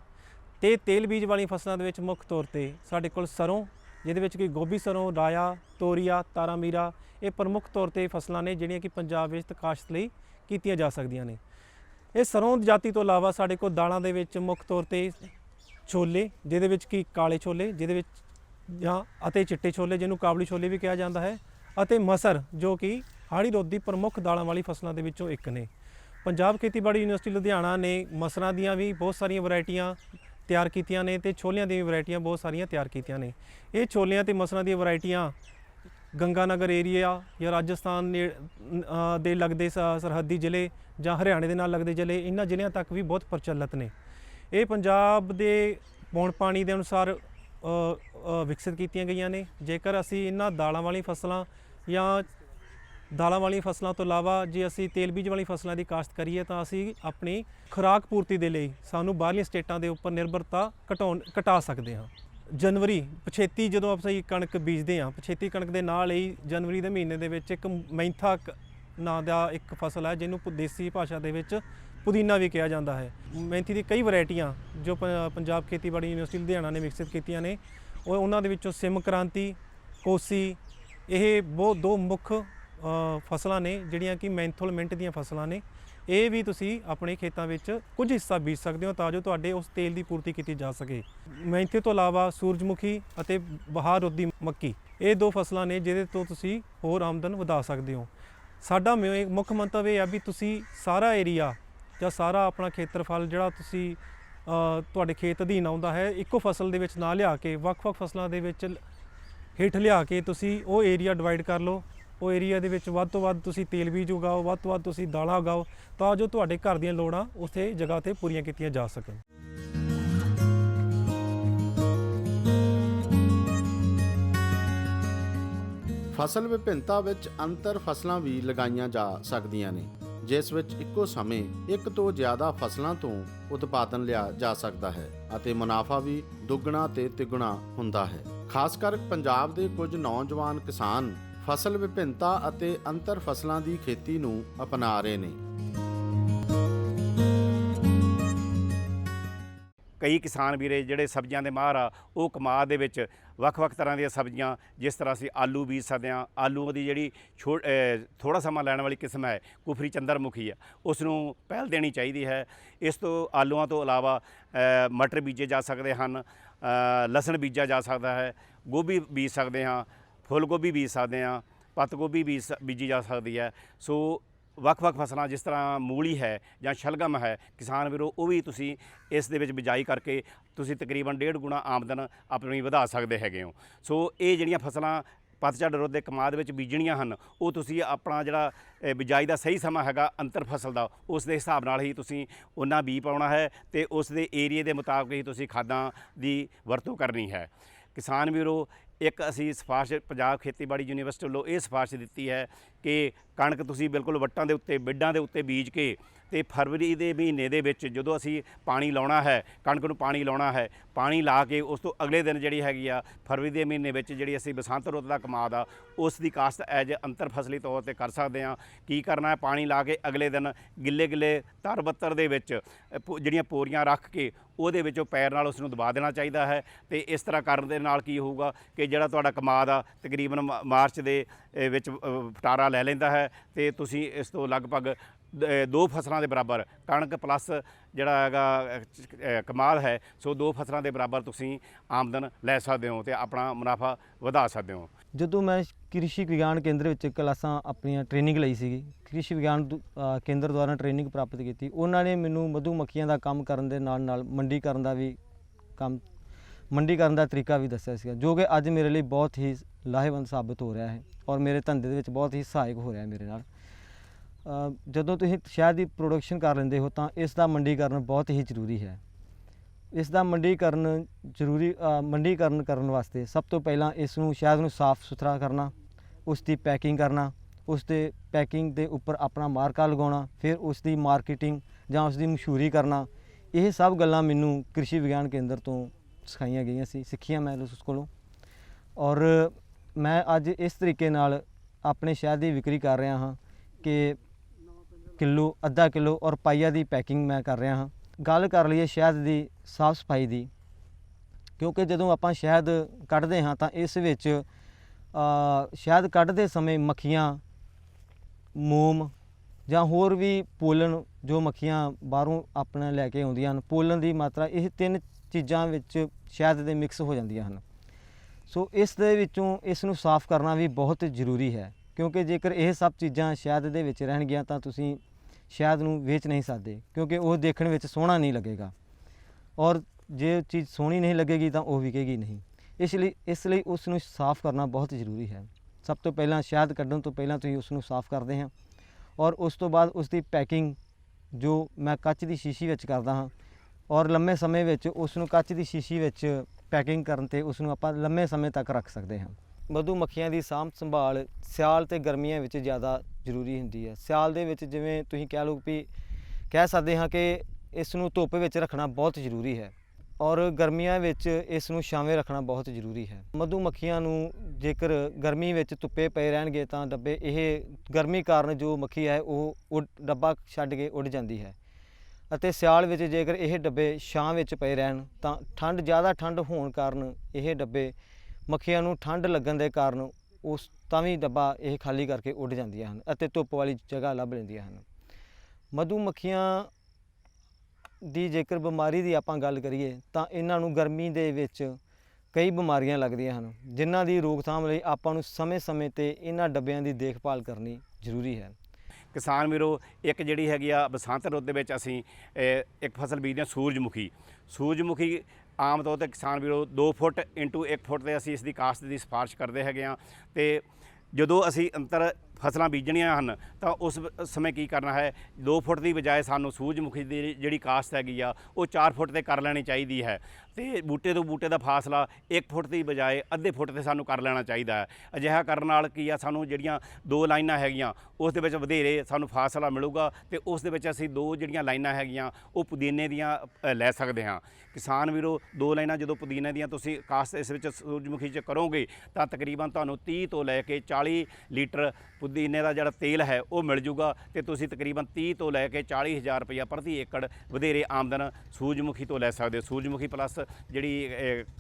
ਤੇ ਤੇਲ ਬੀਜ ਵਾਲੀਆਂ ਫਸਲਾਂ ਦੇ ਵਿੱਚ ਮੁੱਖ ਤੌਰ ਤੇ ਸਾਡੇ ਕੋਲ ਸਰੋਂ, ਜਿਹਦੇ ਵਿੱਚ ਕਿ ਗੋਭੀ ਸਰੋਂ, ਰਾਇਆ, ਤੋਰੀਆ ਤਾਰਾ ਮੀਰਾ ਇਹ ਪ੍ਰਮੁੱਖ ਤੌਰ ਤੇ ਫਸਲਾਂ ਨੇ ਜਿਹੜੀਆਂ ਕਿ ਪੰਜਾਬ ਵਿੱਚ ਕਾਸ਼ਤ ਲਈ ਕੀਤੀਆਂ ਜਾ ਸਕਦੀਆਂ ਨੇ। ਇਹ ਸਰੋਂ ਜਾਤੀ ਤੋਂ ਇਲਾਵਾ ਸਾਡੇ ਕੋਲ ਦਾਲਾਂ ਦੇ ਵਿੱਚ ਮੁੱਖ ਤੌਰ ਤੇ ਛੋਲੇ, ਜਿਹਦੇ ਵਿੱਚ ਕਿ ਕਾਲੇ ਛੋਲੇ, ਜਿਹਦੇ ਵਿੱਚ ਜਾਂ ਅਤੇ ਚਿੱਟੇ ਛੋਲੇ ਜਿਹਨੂੰ ਕਾਬਲੀ ਛੋਲੇ ਵੀ ਕਿਹਾ ਜਾਂਦਾ ਹੈ ਅਤੇ ਮਸਰ ਜੋ ਕਿ ਹਾੜੀ ਰੋਦ ਦੀ ਪ੍ਰਮੁੱਖ ਦਾਲਾਂ ਵਾਲੀ ਫਸਲਾਂ ਦੇ ਵਿੱਚੋਂ ਇੱਕ ਨੇ। ਪੰਜਾਬ ਖੇਤੀਬਾੜੀ ਯੂਨੀਵਰਸਿਟੀ ਲੁਧਿਆਣਾ ਨੇ ਮਸਰਾਂ ਦੀਆਂ ਵੀ ਬਹੁਤ ਸਾਰੀਆਂ ਵੈਰਾਈਟੀਆਂ ਤਿਆਰ ਕੀਤੀਆਂ ਨੇ ਤੇ ਛੋਲਿਆਂ ਦੀਆਂ ਵੀ ਵੈਰਾਈਟੀਆਂ ਬਹੁਤ ਸਾਰੀਆਂ ਤਿਆਰ ਕੀਤੀਆਂ ਨੇ। ਇਹ ਛੋਲਿਆਂ ਤੇ ਮਸਰਾਂ ਦੀਆਂ ਵੈਰਾਈਟੀਆਂ ਗੰਗਾਨਗਰ ਏਰੀਆ ਜਾਂ ਰਾਜਸਥਾਨ ਨੇ- ਦੇ ਲੱਗਦੇ ਸ- ਸਰਹੱਦੀ ਜ਼ਿਲ੍ਹੇ ਜਾਂ ਹਰਿਆਣੇ ਦੇ ਨਾਲ ਲੱਗਦੇ ਜ਼ਿਲ੍ਹੇ ਇਹਨਾਂ ਜ਼ਿਲ੍ਹਿਆਂ ਤੱਕ ਵੀ ਬਹੁਤ ਪ੍ਰਚਲਿਤ ਨੇ। ਇਹ ਪੰਜਾਬ ਦੇ ਪੌਣ ਪਾਣੀ ਦੇ ਅਨੁਸਾਰ ਵਿਕਸਿਤ ਕੀਤੀਆਂ ਗਈਆਂ ਨੇ। ਜੇਕਰ ਅਸੀਂ ਇਹਨਾਂ ਦਾਲਾਂ ਵਾਲੀ ਫਸਲਾਂ ਜਾਂ ਦਾਲਾਂ ਵਾਲੀਆਂ ਫਸਲਾਂ ਤੋਂ ਇਲਾਵਾ ਜੇ ਅਸੀਂ ਤੇਲ ਬੀਜ ਵਾਲੀ ਫਸਲਾਂ ਦੀ ਕਾਸ਼ਤ ਕਰੀਏ ਤਾਂ ਅਸੀਂ ਆਪਣੀ ਖੁਰਾਕ ਪੂਰਤੀ ਦੇ ਲਈ ਸਾਨੂੰ ਬਾਹਰਲੀਆਂ ਸਟੇਟਾਂ ਦੇ ਉੱਪਰ ਨਿਰਭਰਤਾ ਘਟਾਉਣ, ਘਟਾ ਸਕਦੇ ਹਾਂ। ਜਨਵਰੀ, ਪਛੇਤੀ ਜਦੋਂ ਅਸੀਂ ਕਣਕ ਬੀਜਦੇ ਹਾਂ, ਪਛੇਤੀ ਕਣਕ ਦੇ ਨਾਲ ਹੀ ਜਨਵਰੀ ਦੇ ਮਹੀਨੇ ਦੇ ਵਿੱਚ ਇੱਕ ਮੈਂਥਾ ਕ- ਨਾਂ ਦਾ ਇੱਕ ਫਸਲ ਹੈ, ਜਿਹਨੂੰ ਪ- ਦੇਸੀ ਭਾਸ਼ਾ ਦੇ ਵਿੱਚ ਪੁਦੀਨਾ ਵੀ ਕਿਹਾ ਜਾਂਦਾ ਹੈ। ਮੈਂਥੀ ਦੀ ਕਈ ਵੈਰਾਈਟੀਆਂ ਜੋ ਪ- ਪੰਜਾਬ ਖੇਤੀਬਾੜੀ ਯੂਨੀਵਰਸਿਟੀ ਲੁਧਿਆਣਾ ਨੇ ਵਿਕਸਿਤ ਕੀਤੀਆਂ ਨੇ। ਉਹ ਉਹਨਾਂ ਦੇ ਵਿੱਚੋਂ ਸਿਮ ਕ੍ਰਾਂਤੀ, ਕੋਸੀ, ਇਹ ਬਹੁਤ ਦੋ ਮੁੱਖ ਫਸਲਾਂ ਨੇ ਜਿਹੜੀਆਂ ਕਿ ਮੈਂਥਲ ਮਿੰਟ ਦੀਆਂ ਫਸਲਾਂ ਨੇ। ਇਹ ਵੀ ਤੁਸੀਂ ਆਪਣੇ ਖੇਤਾਂ ਵਿੱਚ ਕੁਝ ਹਿੱਸਾ ਬੀਜ ਸਕਦੇ ਹੋ ਤਾਂ ਜੋ ਤੁਹਾਡੇ ਉਸ ਤੇਲ ਦੀ ਪੂਰਤੀ ਕੀਤੀ ਜਾ ਸਕੇ। ਮੈਂਥੇ ਤੋਂ ਇਲਾਵਾ ਸੂਰਜਮੁਖੀ ਅਤੇ ਬਹਾਰ ਰੁੱਦੀ ਮੱਕੀ, ਇਹ ਦੋ ਫਸਲਾਂ ਨੇ ਜਿਹਦੇ ਤੋਂ ਤੁਸੀਂ ਹੋਰ ਆਮਦਨ ਵਧਾ ਸਕਦੇ ਹੋ। ਸਾਡਾ ਮੁ- ਮੁੱਖ ਮੰਤਵ ਇਹ ਆ ਵੀ ਤੁਸੀਂ ਸਾਰਾ ਏਰੀਆ ਜਾਂ ਸਾਰਾ ਆਪਣਾ ਖੇਤਰਫਲ ਜਿਹੜਾ ਤੁਸੀਂ ਤੁਹਾਡੇ ਖੇਤ ਅਧੀਨ ਆਉਂਦਾ ਹੈ, ਇੱਕੋ ਫਸਲ ਦੇ ਵਿੱਚ ਨਾ ਲਿਆ ਕੇ, ਵੱਖ-ਵੱਖ ਫਸਲਾਂ ਦੇ ਵਿੱਚ ਹੇਠ ਲਿਆ ਕੇ ਤੁਸੀਂ ਉਹ ਏਰੀਆ ਡਿਵਾਈਡ ਕਰ ਲਓ। ਉਹ ਏਰੀਆ ਦੇ ਵਿੱਚ ਵੱਧ ਤੋਂ ਵੱਧ ਤੁਸੀਂ ਤੇਲ ਬੀਜ ਉਗਾਓ, ਵੱਧ ਤੋਂ ਵੱਧ ਤੁਸੀਂ ਦਾਲਾਂ ਉਗਾਓ, ਤਾਂ ਜੋ ਤੁਹਾਡੇ ਘਰ ਦੀਆਂ ਲੋੜਾਂ ਉਸੇ ਜਗ੍ਹਾ ਤੇ ਪੂਰੀਆਂ ਕੀਤੀਆਂ ਜਾ ਸਕਣ। ਫਸਲ ਵਿਭਿੰਨਤਾ ਵਿੱਚ ਅੰਤਰ ਫਸਲਾਂ ਵੀ ਲਗਾਈਆਂ ਜਾ ਸਕਦੀਆਂ ਨੇ। ਜਿਸ ਵਿੱਚ ਇੱਕੋ ਸਮੇਂ ਇੱਕ ਤੋਂ ਜ਼ਿਆਦਾ ਫਸਲਾਂ ਤੋਂ ਉਤਪਾਦਨ ਲਿਆ ਜਾ ਸਕਦਾ ਹੈ ਅਤੇ ਮੁਨਾਫਾ ਵੀ ਦੁੱਗਣਾ ਤੇ ਤਿੱਗਣਾ ਹੁੰਦਾ ਹੈ। ਖਾਸ ਕਰ ਪੰਜਾਬ ਦੇ ਕੁਝ ਨੌਜਵਾਨ ਕਿਸਾਨ ਫਸਲ ਵਿਭਿੰਨਤਾ ਅਤੇ ਅੰਤਰ ਫਸਲਾਂ ਦੀ ਖੇਤੀ ਨੂੰ ਅਪਣਾ ਰਹੇ ਨੇ। ਕਈ ਕਿਸਾਨ ਵੀਰੇ ਜਿਹੜੇ ਸਬਜ਼ੀਆਂ ਦੇ ਮਾਹਰ ਆ, ਉਹ ਕਮਾਦ ਦੇ ਵਿੱਚ ਵੱਖ-ਵੱਖ ਤਰ੍ਹਾਂ ਦੀਆਂ ਸਬਜ਼ੀਆਂ, ਜਿਸ ਤਰ੍ਹਾਂ ਅਸੀਂ ਆਲੂ ਬੀਜ ਸਕਦੇ ਹਾਂ। ਆਲੂਆਂ ਦੀ ਜਿਹੜੀ ਥੋੜਾ ਸਮਾਂ ਲੈਣ ਵਾਲੀ ਕਿਸਮ ਹੈ, ਕੁਫਰੀ ਚੰਦਰਮੁਖੀ ਆ। ਉਸ ਨੂੰ ਪਹਿਲ ਦੇਣੀ ਚਾਹੀਦੀ ਹੈ। ਇਸ ਤੋਂ, ਆਲੂਆਂ ਤੋਂ ਇਲਾਵਾ ਮਟਰ ਬੀਜੇ ਜਾ ਸਕਦੇ ਹਨ ਲਸਣ ਬੀਜਿਆ ਜਾ ਸਕਦਾ ਹੈ, ਗੋਭੀ ਬੀਜ ਸਕਦੇ ਹਾਂ ਫੁੱਲ ਗੋਭੀ ਬੀਜ ਸਕਦੇ ਹਾਂ ਪੱਤ ਗੋਭੀ ਬੀਜ ਸ- ਬੀਜੀ ਜਾ ਸਕਦੀ ਹੈ। ਸੋ ਵੱਖ-ਵੱਖ ਫਸਲਾਂ ਜਿਸ ਤਰ੍ਹਾਂ ਮੂਲੀ ਹੈ ਜਾਂ ਸ਼ਲਗਮ ਹੈ, ਕਿਸਾਨ ਵੀਰੋ, ਉਹ ਵੀ ਤੁਸੀਂ ਇਸ ਦੇ ਵਿੱਚ ਬਿਜਾਈ ਕਰਕੇ ਤੁਸੀਂ ਤਕਰੀਬਨ ਡੇਢ ਗੁਣਾ ਆਮਦਨ ਆਪਣੀ ਵਧਾ ਸਕਦੇ ਹੈਗੇ ਹੋ। ਸੋ ਇਹ ਜਿਹੜੀਆਂ ਫਸਲਾਂ ਪਤਝੜ ਰੁੱਤ ਦੇ ਕਮਾਦ ਵਿੱਚ ਬੀਜਣੀਆਂ ਹਨ, ਉਹ ਤੁਸੀਂ ਆਪਣਾ ਜਿਹੜਾ ਬਿਜਾਈ ਦਾ ਸਹੀ ਸਮਾਂ ਹੈਗਾ ਅੰਤਰ ਫਸਲ ਦਾ, ਉਸ ਦੇ ਹਿਸਾਬ ਨਾਲ ਹੀ ਤੁਸੀਂ ਉਹਨਾਂ ਬੀ ਪਾਉਣਾ ਹੈ ਤੇ ਉਸ ਦੇ ਏਰੀਏ ਦੇ ਮੁਤਾਬਕ ਹੀ ਤੁਸੀਂ ਖਾਦਾਂ ਦੀ ਵਰਤੋਂ ਕਰਨੀ ਹੈ। ਕਿਸਾਨ ਵੀਰੋ, ਇੱਕ ਅਸੀਂ ਸਿਫਾਰਿਸ਼ ਪੰਜਾਬ ਖੇਤੀਬਾੜੀ ਯੂਨੀਵਰਸਿਟੀ ਵੱਲੋਂ ਇਹ ਸਿਫਾਰਿਸ਼ ਦਿੱਤੀ ਹੈ ਕਿ ਕਣਕ ਤੁਸੀਂ ਬਿਲਕੁਲ ਵੱਟਾਂ ਦੇ ਉੱਤੇ ਬਿੱਡਾਂ ਦੇ ਉੱਤੇ ਬੀਜ ਕੇ ਤੇ ਫਰਵਰੀ ਦੇ ਮਹੀਨੇ ਦੇ ਵਿੱਚ ਜਦੋਂ ਅਸੀਂ ਪਾਣੀ ਲਾਉਣਾ ਹੈ ਕਣਕ ਨੂੰ ਪਾਣੀ ਲਾਉਣਾ ਹੈ ਪਾਣੀ ਲਾ ਕੇ ਉਸ ਤੋਂ ਅਗਲੇ ਦਿਨ ਜਿਹੜੀ ਹੈਗੀ ਆ ਫਰਵਰੀ ਦੇ ਮਹੀਨੇ ਵਿੱਚ ਜਿਹੜੀ ਅਸੀਂ ਬਸੰਤ ਰੁੱਤ ਦਾ ਕਮਾਦ ਆ ਉਸ ਦੀ ਕਾਸ਼ਤ ਐਜ ਅੰਤਰ ਫਸਲੀ ਤੌਰ ਤੇ ਕਰ ਸਕਦੇ ਹਾਂ। ਕੀ ਕਰਨਾ ਹੈ? ਪਾਣੀ ਲਾ ਕੇ ਅਗਲੇ ਦਿਨ ਗਿੱਲੇ ਗਿੱਲੇ ਤਰ ਬੱਤਰ ਦੇ ਵਿੱਚ ਅ, ਜਿਹੜੀਆਂ ਪੋਰੀਆਂ ਰੱਖ ਕੇ ਉਹਦੇ ਵਿੱਚੋਂ ਪੈਰ ਨਾਲ ਉਸ ਨੂੰ ਦਬਾ ਦੇਣਾ ਚਾਹੀਦਾ ਹੈ ਤੇ ਇਸ ਤਰ੍ਹਾਂ ਕਰਨ ਦੇ ਨਾਲ ਕੀ ਹੋਊਗਾ ਕਿ ਜਿਹੜਾ ਤੁਹਾਡਾ ਕਮਾਦ ਆ ਤਕਰੀਬਨ ਮਾ- ਮਾਰਚ ਦੇ ਵਿੱਚ ਫਟਾਰਾ ਲੈ ਲੈਂਦਾ ਹੈ ਤੇ ਤੁਸੀਂ ਇਸ ਤੋਂ ਲਗਭਗ ਦੋ ਫਸਲਾਂ ਦੇ ਬਰਾਬਰ ਕਣਕ ਪਲੱਸ ਜਿਹੜਾ ਹੈਗਾ ਕਮਾਲ ਹੈ, ਸੋ ਦੋ ਫਸਲਾਂ ਦੇ ਬਰਾਬਰ ਤੁਸੀਂ ਆਮਦਨ ਲੈ ਸਕਦੇ ਹੋ ਤੇ ਆਪਣਾ ਮੁਨਾਫਾ ਵਧਾ ਸਕਦੇ ਹੋ। ਜਦੋਂ ਮੈਂ ਕ੍ਰਿਸ਼ੀ ਵਿਗਿਆਨ ਕੇਂਦਰ ਵਿੱਚ ਕਲਾਸਾਂ ਆਪਣੀਆਂ ਟ੍ਰੇਨਿੰਗ ਲਈ ਸੀਗੀ, ਕ੍ਰਿਸ਼ੀ ਵਿਗਿਆਨ ਕੇਂਦਰ ਦੁਆਰਾ ਟ੍ਰੇਨਿੰਗ ਪ੍ਰਾਪਤ ਕੀਤੀ, ਉਹਨਾਂ ਨੇ ਮੈਨੂੰ ਮਧੂ ਮੱਖੀਆਂ ਦਾ ਕੰਮ ਕਰਨ ਦੇ ਨਾਲ ਨਾਲ ਮੰਡੀਕਰਨ ਦਾ ਵੀ ਕੰਮ ਮੰਡੀਕਰਨ ਦਾ ਤਰੀਕਾ ਵੀ ਦੱਸਿਆ ਸੀਗਾ, ਜੋ ਕਿ ਅੱਜ ਮੇਰੇ ਲਈ ਬਹੁਤ ਹੀ ਲਾਹੇਵੰਦ ਸਾਬਤ ਹੋ ਰਿਹਾ ਹੈ ਔਰ ਮੇਰੇ ਧੰਦੇ ਦੇ ਵਿੱਚ ਬਹੁਤ ਹੀ ਸਹਾਇਕ ਹੋ ਰਿਹਾ ਹੈ ਮੇਰੇ ਨਾਲ। ਜਦੋਂ ਤੁਸੀਂ ਸ਼ਹਿਦ ਦੀ ਪ੍ਰੋਡਕਸ਼ਨ ਕਰ ਲੈਂਦੇ ਹੋ ਤਾਂ ਇਸ ਦਾ ਮੰਡੀਕਰਨ ਬਹੁਤ ਹੀ ਜ਼ਰੂਰੀ ਹੈ। ਇਸ ਦਾ ਮੰਡੀਕਰਨ ਜ਼ਰੂਰੀ ਮੰਡੀਕਰਨ ਕਰਨ ਵਾਸਤੇ ਸਭ ਤੋਂ ਪਹਿਲਾਂ ਇਸ ਨੂੰ ਸ਼ਹਿਦ ਨੂੰ ਸਾਫ਼ ਸੁਥਰਾ ਕਰਨਾ, ਉਸ ਦੀ ਪੈਕਿੰਗ ਕਰਨਾ, ਉਸ ਦੇ ਪੈਕਿੰਗ ਦੇ ਉੱਪਰ ਆਪਣਾ ਮਾਰਕਾ ਲਗਾਉਣਾ, ਫਿਰ ਉਸ ਦੀ ਮਾਰਕੀਟਿੰਗ ਜਾਂ ਉਸ ਦੀ ਮਸ਼ਹੂਰੀ ਕਰਨਾ, ਇਹ ਸਭ ਗੱਲਾਂ ਮੈਨੂੰ ਕ੍ਰਿਸ਼ੀ ਵਿਗਿਆਨ ਕੇਂਦਰ ਤੋਂ ਸਿਖਾਈਆਂ ਗਈਆਂ ਸੀ, ਸਿੱਖੀਆਂ ਮੈਂ ਉਸ ਕੋਲੋਂ ਔਰ ਮੈਂ ਅੱਜ ਇਸ ਤਰੀਕੇ ਨਾਲ ਆਪਣੇ ਸ਼ਹਿਦ ਦੀ ਵਿਕਰੀ ਕਰ ਰਿਹਾ ਹਾਂ ਕਿ ਕਿਲੋ, ਅੱਧਾ ਕਿਲੋ ਔਰ ਪਾਈਆ ਦੀ ਪੈਕਿੰਗ ਮੈਂ ਕਰ ਰਿਹਾ ਹਾਂ। ਗੱਲ ਕਰ ਲਈਏ ਸ਼ਹਿਦ ਦੀ, ਸਾਫ਼ ਸਫ਼ਾਈ ਦੀ। ਕਿਉਂਕਿ ਜਦੋਂ ਆਪਾਂ ਸ਼ਹਿਦ ਕੱਢਦੇ ਹਾਂ ਤਾਂ ਇਸ ਵਿੱਚ ਸ਼ਹਿਦ ਕੱਢਦੇ ਸਮੇਂ ਮੱਖੀਆਂ, ਮੋਮ ਜਾਂ ਹੋਰ ਵੀ ਪੋਲਨ ਜੋ ਮੱਖੀਆਂ ਬਾਹਰੋਂ ਆਪਣਾ ਲੈ ਕੇ ਆਉਂਦੀਆਂ ਹਨ ਪੋਲਨ ਦੀ ਮਾਤਰਾ ਇਹ ਤਿੰਨ ਚੀਜ਼ਾਂ ਵਿੱਚ ਸ਼ਹਿਦ ਦੇ ਮਿਕਸ ਹੋ ਜਾਂਦੀਆਂ ਹਨ। ਸੋ ਇਸ ਦੇ ਵਿੱਚੋਂ ਇਸ ਨੂੰ ਸਾਫ਼ ਕਰਨਾ ਵੀ ਬਹੁਤ ਜ਼ਰੂਰੀ ਹੈ, ਕਿਉਂਕਿ ਜੇਕਰ ਇਹ ਸਭ ਚੀਜ਼ਾਂ ਸ਼ਹਿਦ ਦੇ ਵਿੱਚ ਰਹਿਣਗੀਆਂ ਤਾਂ ਤੁਸੀਂ ਸ਼ਹਿਦ ਨੂੰ ਵੇਚ ਨਹੀਂ ਸਕਦੇ, ਕਿਉਂਕਿ ਉਹ ਦੇਖਣ ਵਿੱਚ ਸੋਹਣਾ ਨਹੀਂ ਲੱਗੇਗਾ। ਔਰ ਜੇ ਚੀਜ਼ ਸੋਹਣੀ ਨਹੀਂ ਲੱਗੇਗੀ ਤਾਂ ਉਹ ਵਿਕੇਗੀ ਨਹੀਂ। ਇਸ ਲਈ ਇਸ ਲਈ ਉਸ ਨੂੰ ਸਾਫ਼ ਕਰਨਾ ਬਹੁਤ ਜ਼ਰੂਰੀ ਹੈ। ਸਭ ਤੋਂ ਪਹਿਲਾਂ ਸ਼ਹਿਦ ਕੱਢਣ ਤੋਂ ਪਹਿਲਾਂ ਤੁਸੀਂ ਉਸ ਨੂੰ ਸਾਫ਼ ਕਰਦੇ ਹਾਂ। ਔਰ ਉਸ ਤੋਂ ਬਾਅਦ ਉਸ ਦੀ ਪੈਕਿੰਗ ਜੋ ਮੈਂ ਕੱਚ ਦੀ ਸ਼ੀਸ਼ੀ ਵਿੱਚ ਕਰਦਾ ਹਾਂ ਔਰ ਲੰਮੇ ਸਮੇਂ ਵਿੱਚ ਉਸ ਨੂੰ ਕੱਚ ਦੀ ਸ਼ੀਸ਼ੀ ਵਿੱਚ ਪੈਕਿੰਗ ਕਰਨ ਤੇ ਉਸ ਨੂੰ ਆਪਾਂ ਲੰਮੇ ਸਮੇਂ ਤੱਕ ਰੱਖ ਸਕਦੇ ਹਾਂ। ਮਧੂ ਮੱਖੀਆਂ ਦੀ ਸਾਂਭ ਸੰਭਾਲ ਸਿਆਲ ਤੇ ਗਰਮੀਆਂ ਵਿੱਚ ਜ਼ਿਆਦਾ ਜ਼ਰੂਰੀ ਹੁੰਦੀ ਹੈ। ਸਿਆਲ ਦੇ ਵਿੱਚ ਜਿਵੇਂ ਤੁਸੀਂ ਕਹਿ ਲਓ ਵੀ ਕਹਿ ਸਕਦੇ ਹਾਂ ਕਿ ਇਸ ਨੂੰ ਧੁੱਪ ਵਿੱਚ ਰੱਖਣਾ ਬਹੁਤ ਜ਼ਰੂਰੀ ਹੈ ਔਰ ਗਰਮੀਆਂ ਵਿੱਚ ਇਸ ਨੂੰ ਛਾਵੇਂ ਰੱਖਣਾ ਬਹੁਤ ਜ਼ਰੂਰੀ ਹੈ। ਮਧੂ ਮੱਖੀਆਂ ਨੂੰ ਜੇਕਰ ਗਰਮੀ ਵਿੱਚ ਧੁੱਪੇ ਪਏ ਰਹਿਣਗੇ ਤਾਂ ਡੱਬੇ ਇਹ ਗਰਮੀ ਕਾਰਨ ਜੋ ਮੱਖੀ ਹੈ ਉਹ ਉੱਡ, ਡੱਬਾ ਛੱਡ ਕੇ ਉੱਡ ਜਾਂਦੀ ਹੈ। ਅਤੇ ਸਿਆਲ ਵਿੱਚ ਜੇਕਰ ਇਹ ਡੱਬੇ ਛਾਂ ਵਿੱਚ ਪਏ ਰਹਿਣ, ਤਾਂ ਠੰਡ ਜ਼ਿਆਦਾ ਠੰਡ ਹੋਣ ਕਾਰਨ ਇਹ ਡੱਬੇ ਮੱਖੀਆਂ ਨੂੰ ਠੰਡ ਲੱਗਣ ਦੇ ਕਾਰਨ ਉਸ ਤਾਂ ਵੀ ਡੱਬਾ ਇਹ ਖਾਲੀ ਕਰਕੇ ਉੱਡ ਜਾਂਦੀਆਂ ਹਨ ਅਤੇ ਧੁੱਪ ਵਾਲੀ ਜਗ੍ਹਾ ਲੱਭ ਲੈਂਦੀਆਂ ਹਨ। ਮਧੂ ਮੱਖੀਆਂ ਦੀ ਜੇਕਰ ਬਿਮਾਰੀ ਦੀ ਆਪਾਂ ਗੱਲ ਕਰੀਏ, ਤਾਂ ਇਹਨਾਂ ਨੂੰ ਗਰਮੀ ਦੇ ਵਿੱਚ ਕਈ ਬਿਮਾਰੀਆਂ ਲੱਗਦੀਆਂ ਹਨ, ਜਿਨ੍ਹਾਂ ਦੀ ਰੋਕਥਾਮ ਲਈ ਆਪਾਂ ਨੂੰ ਸਮੇਂ-ਸਮੇਂ ਤੇ ਇਹਨਾਂ ਡੱਬਿਆਂ ਦੀ ਦੇਖਭਾਲ ਕਰਨੀ ਜ਼ਰੂਰੀ ਹੈ। ਕਿਸਾਨ ਵੀਰੋ, ਇੱਕ ਜਿਹੜੀ ਹੈਗੀ ਆ ਬਸੰਤ ਰੁੱਤ ਦੇ ਵਿੱਚ ਅਸੀਂ ਇੱਕ ਫਸਲ ਬੀਜਦੇ ਹਾਂ ਸੂਰਜਮੁਖੀ। ਸੂਰਜਮੁਖੀ ਆਮ ਤੌਰ ਤੇ ਕਿਸਾਨ ਵੀਰੋ 2 ਫੁੱਟ ਇੰਟੂ 1 ਫੁੱਟ ਤੇ ਅਸੀਂ ਇਸ ਦੀ ਕਾਸ਼ਤ ਦੀ ਸਿਫਾਰਿਸ਼ ਕਰਦੇ ਹੈਗੇ ਆ ਤੇ ਜਦੋਂ ਅਸੀਂ ਅੰਤਰ ਫਸਲਾਂ ਬੀਜਣੀਆਂ ਹਨ ਤਾਂ ਉਸ ਸਮੇਂ ਕੀ ਕਰਨਾ ਹੈ? 2 ਫੁੱਟ ਦੀ ਬਜਾਏ ਸਾਨੂੰ ਸੂਰਜਮੁਖੀ ਦੀ ਜਿਹੜੀ ਕਾਸ਼ਤ ਹੈਗੀ ਆ ਉਹ 4 ਫੁੱਟ ਤੇ ਕਰ ਲੈਣੀ ਚਾਹੀਦੀ ਹੈ। ਤੇ ਬੂਟੇ ਤੋਂ ਬੂਟੇ ਦਾ ਫਾਸਲਾ 1 ਫੁੱਟ ਦੀ ਬਜਾਏ ਅੱਧੇ ਫੁੱਟ ਤੇ ਸਾਨੂੰ ਕਰ ਲੈਣਾ ਚਾਹੀਦਾ ਹੈ। ਅਜਿਹਾ ਕਰਨ ਨਾਲ ਕੀ ਆ ਸਾਨੂੰ ਜਿਹੜੀਆਂ ਦੋ ਲਾਈਨਾਂ ਹੈਗੀਆਂ ਉਸ ਦੇ ਵਿੱਚ ਵਧੇਰੇ ਸਾਨੂੰ ਫਾਸਲਾ ਮਿਲੂਗਾ ਤੇ ਉਸ ਦੇ ਵਿੱਚ ਅਸੀਂ ਦੋ ਜਿਹੜੀਆਂ ਲਾਈਨਾਂ ਹੈਗੀਆਂ ਉਹ ਪੁਦੀਨੇ ਦੀਆਂ ਅ, ਲੈ ਸਕਦੇ ਹਾਂ। ਕਿਸਾਨ ਵੀਰੋ ਦੋ ਲਾਈਨਾਂ ਜਦੋਂ ਪੁਦੀਨੇ ਦੀਆਂ ਤੁਸੀਂ ਕਾਸ਼ਤ ਇਸ ਵਿੱਚ ਸੂਰਜਮੁਖੀ 'ਚ ਕਰੋਗੇ ਤਾਂ ਤਕਰੀਬਨ ਤੁਹਾਨੂੰ 30 ਤੋਂ ਲੈ ਕੇ 40 ਲੀਟਰ ਪੁਦੀਨੇ ਦਾ ਜਿਹੜਾ ਤੇਲ ਹੈ ਉਹ ਮਿਲ ਜੂਗਾ ਤੇ ਤੁਸੀਂ ਤਕਰੀਬਨ 30 ਤੋਂ ਲੈ ਕੇ 40000 ਰੁਪਇਆ ਪ੍ਰਤੀ ਏਕੜ ਵਧੇਰੇ ਆਮਦਨ ਸੂਰਜਮੁਖੀ ਤੋਂ ਲੈ ਸਕਦੇ ਹੋ। ਸੂਰਜਮੁਖੀ ਪਲੱਸ ਜਿਹੜੀ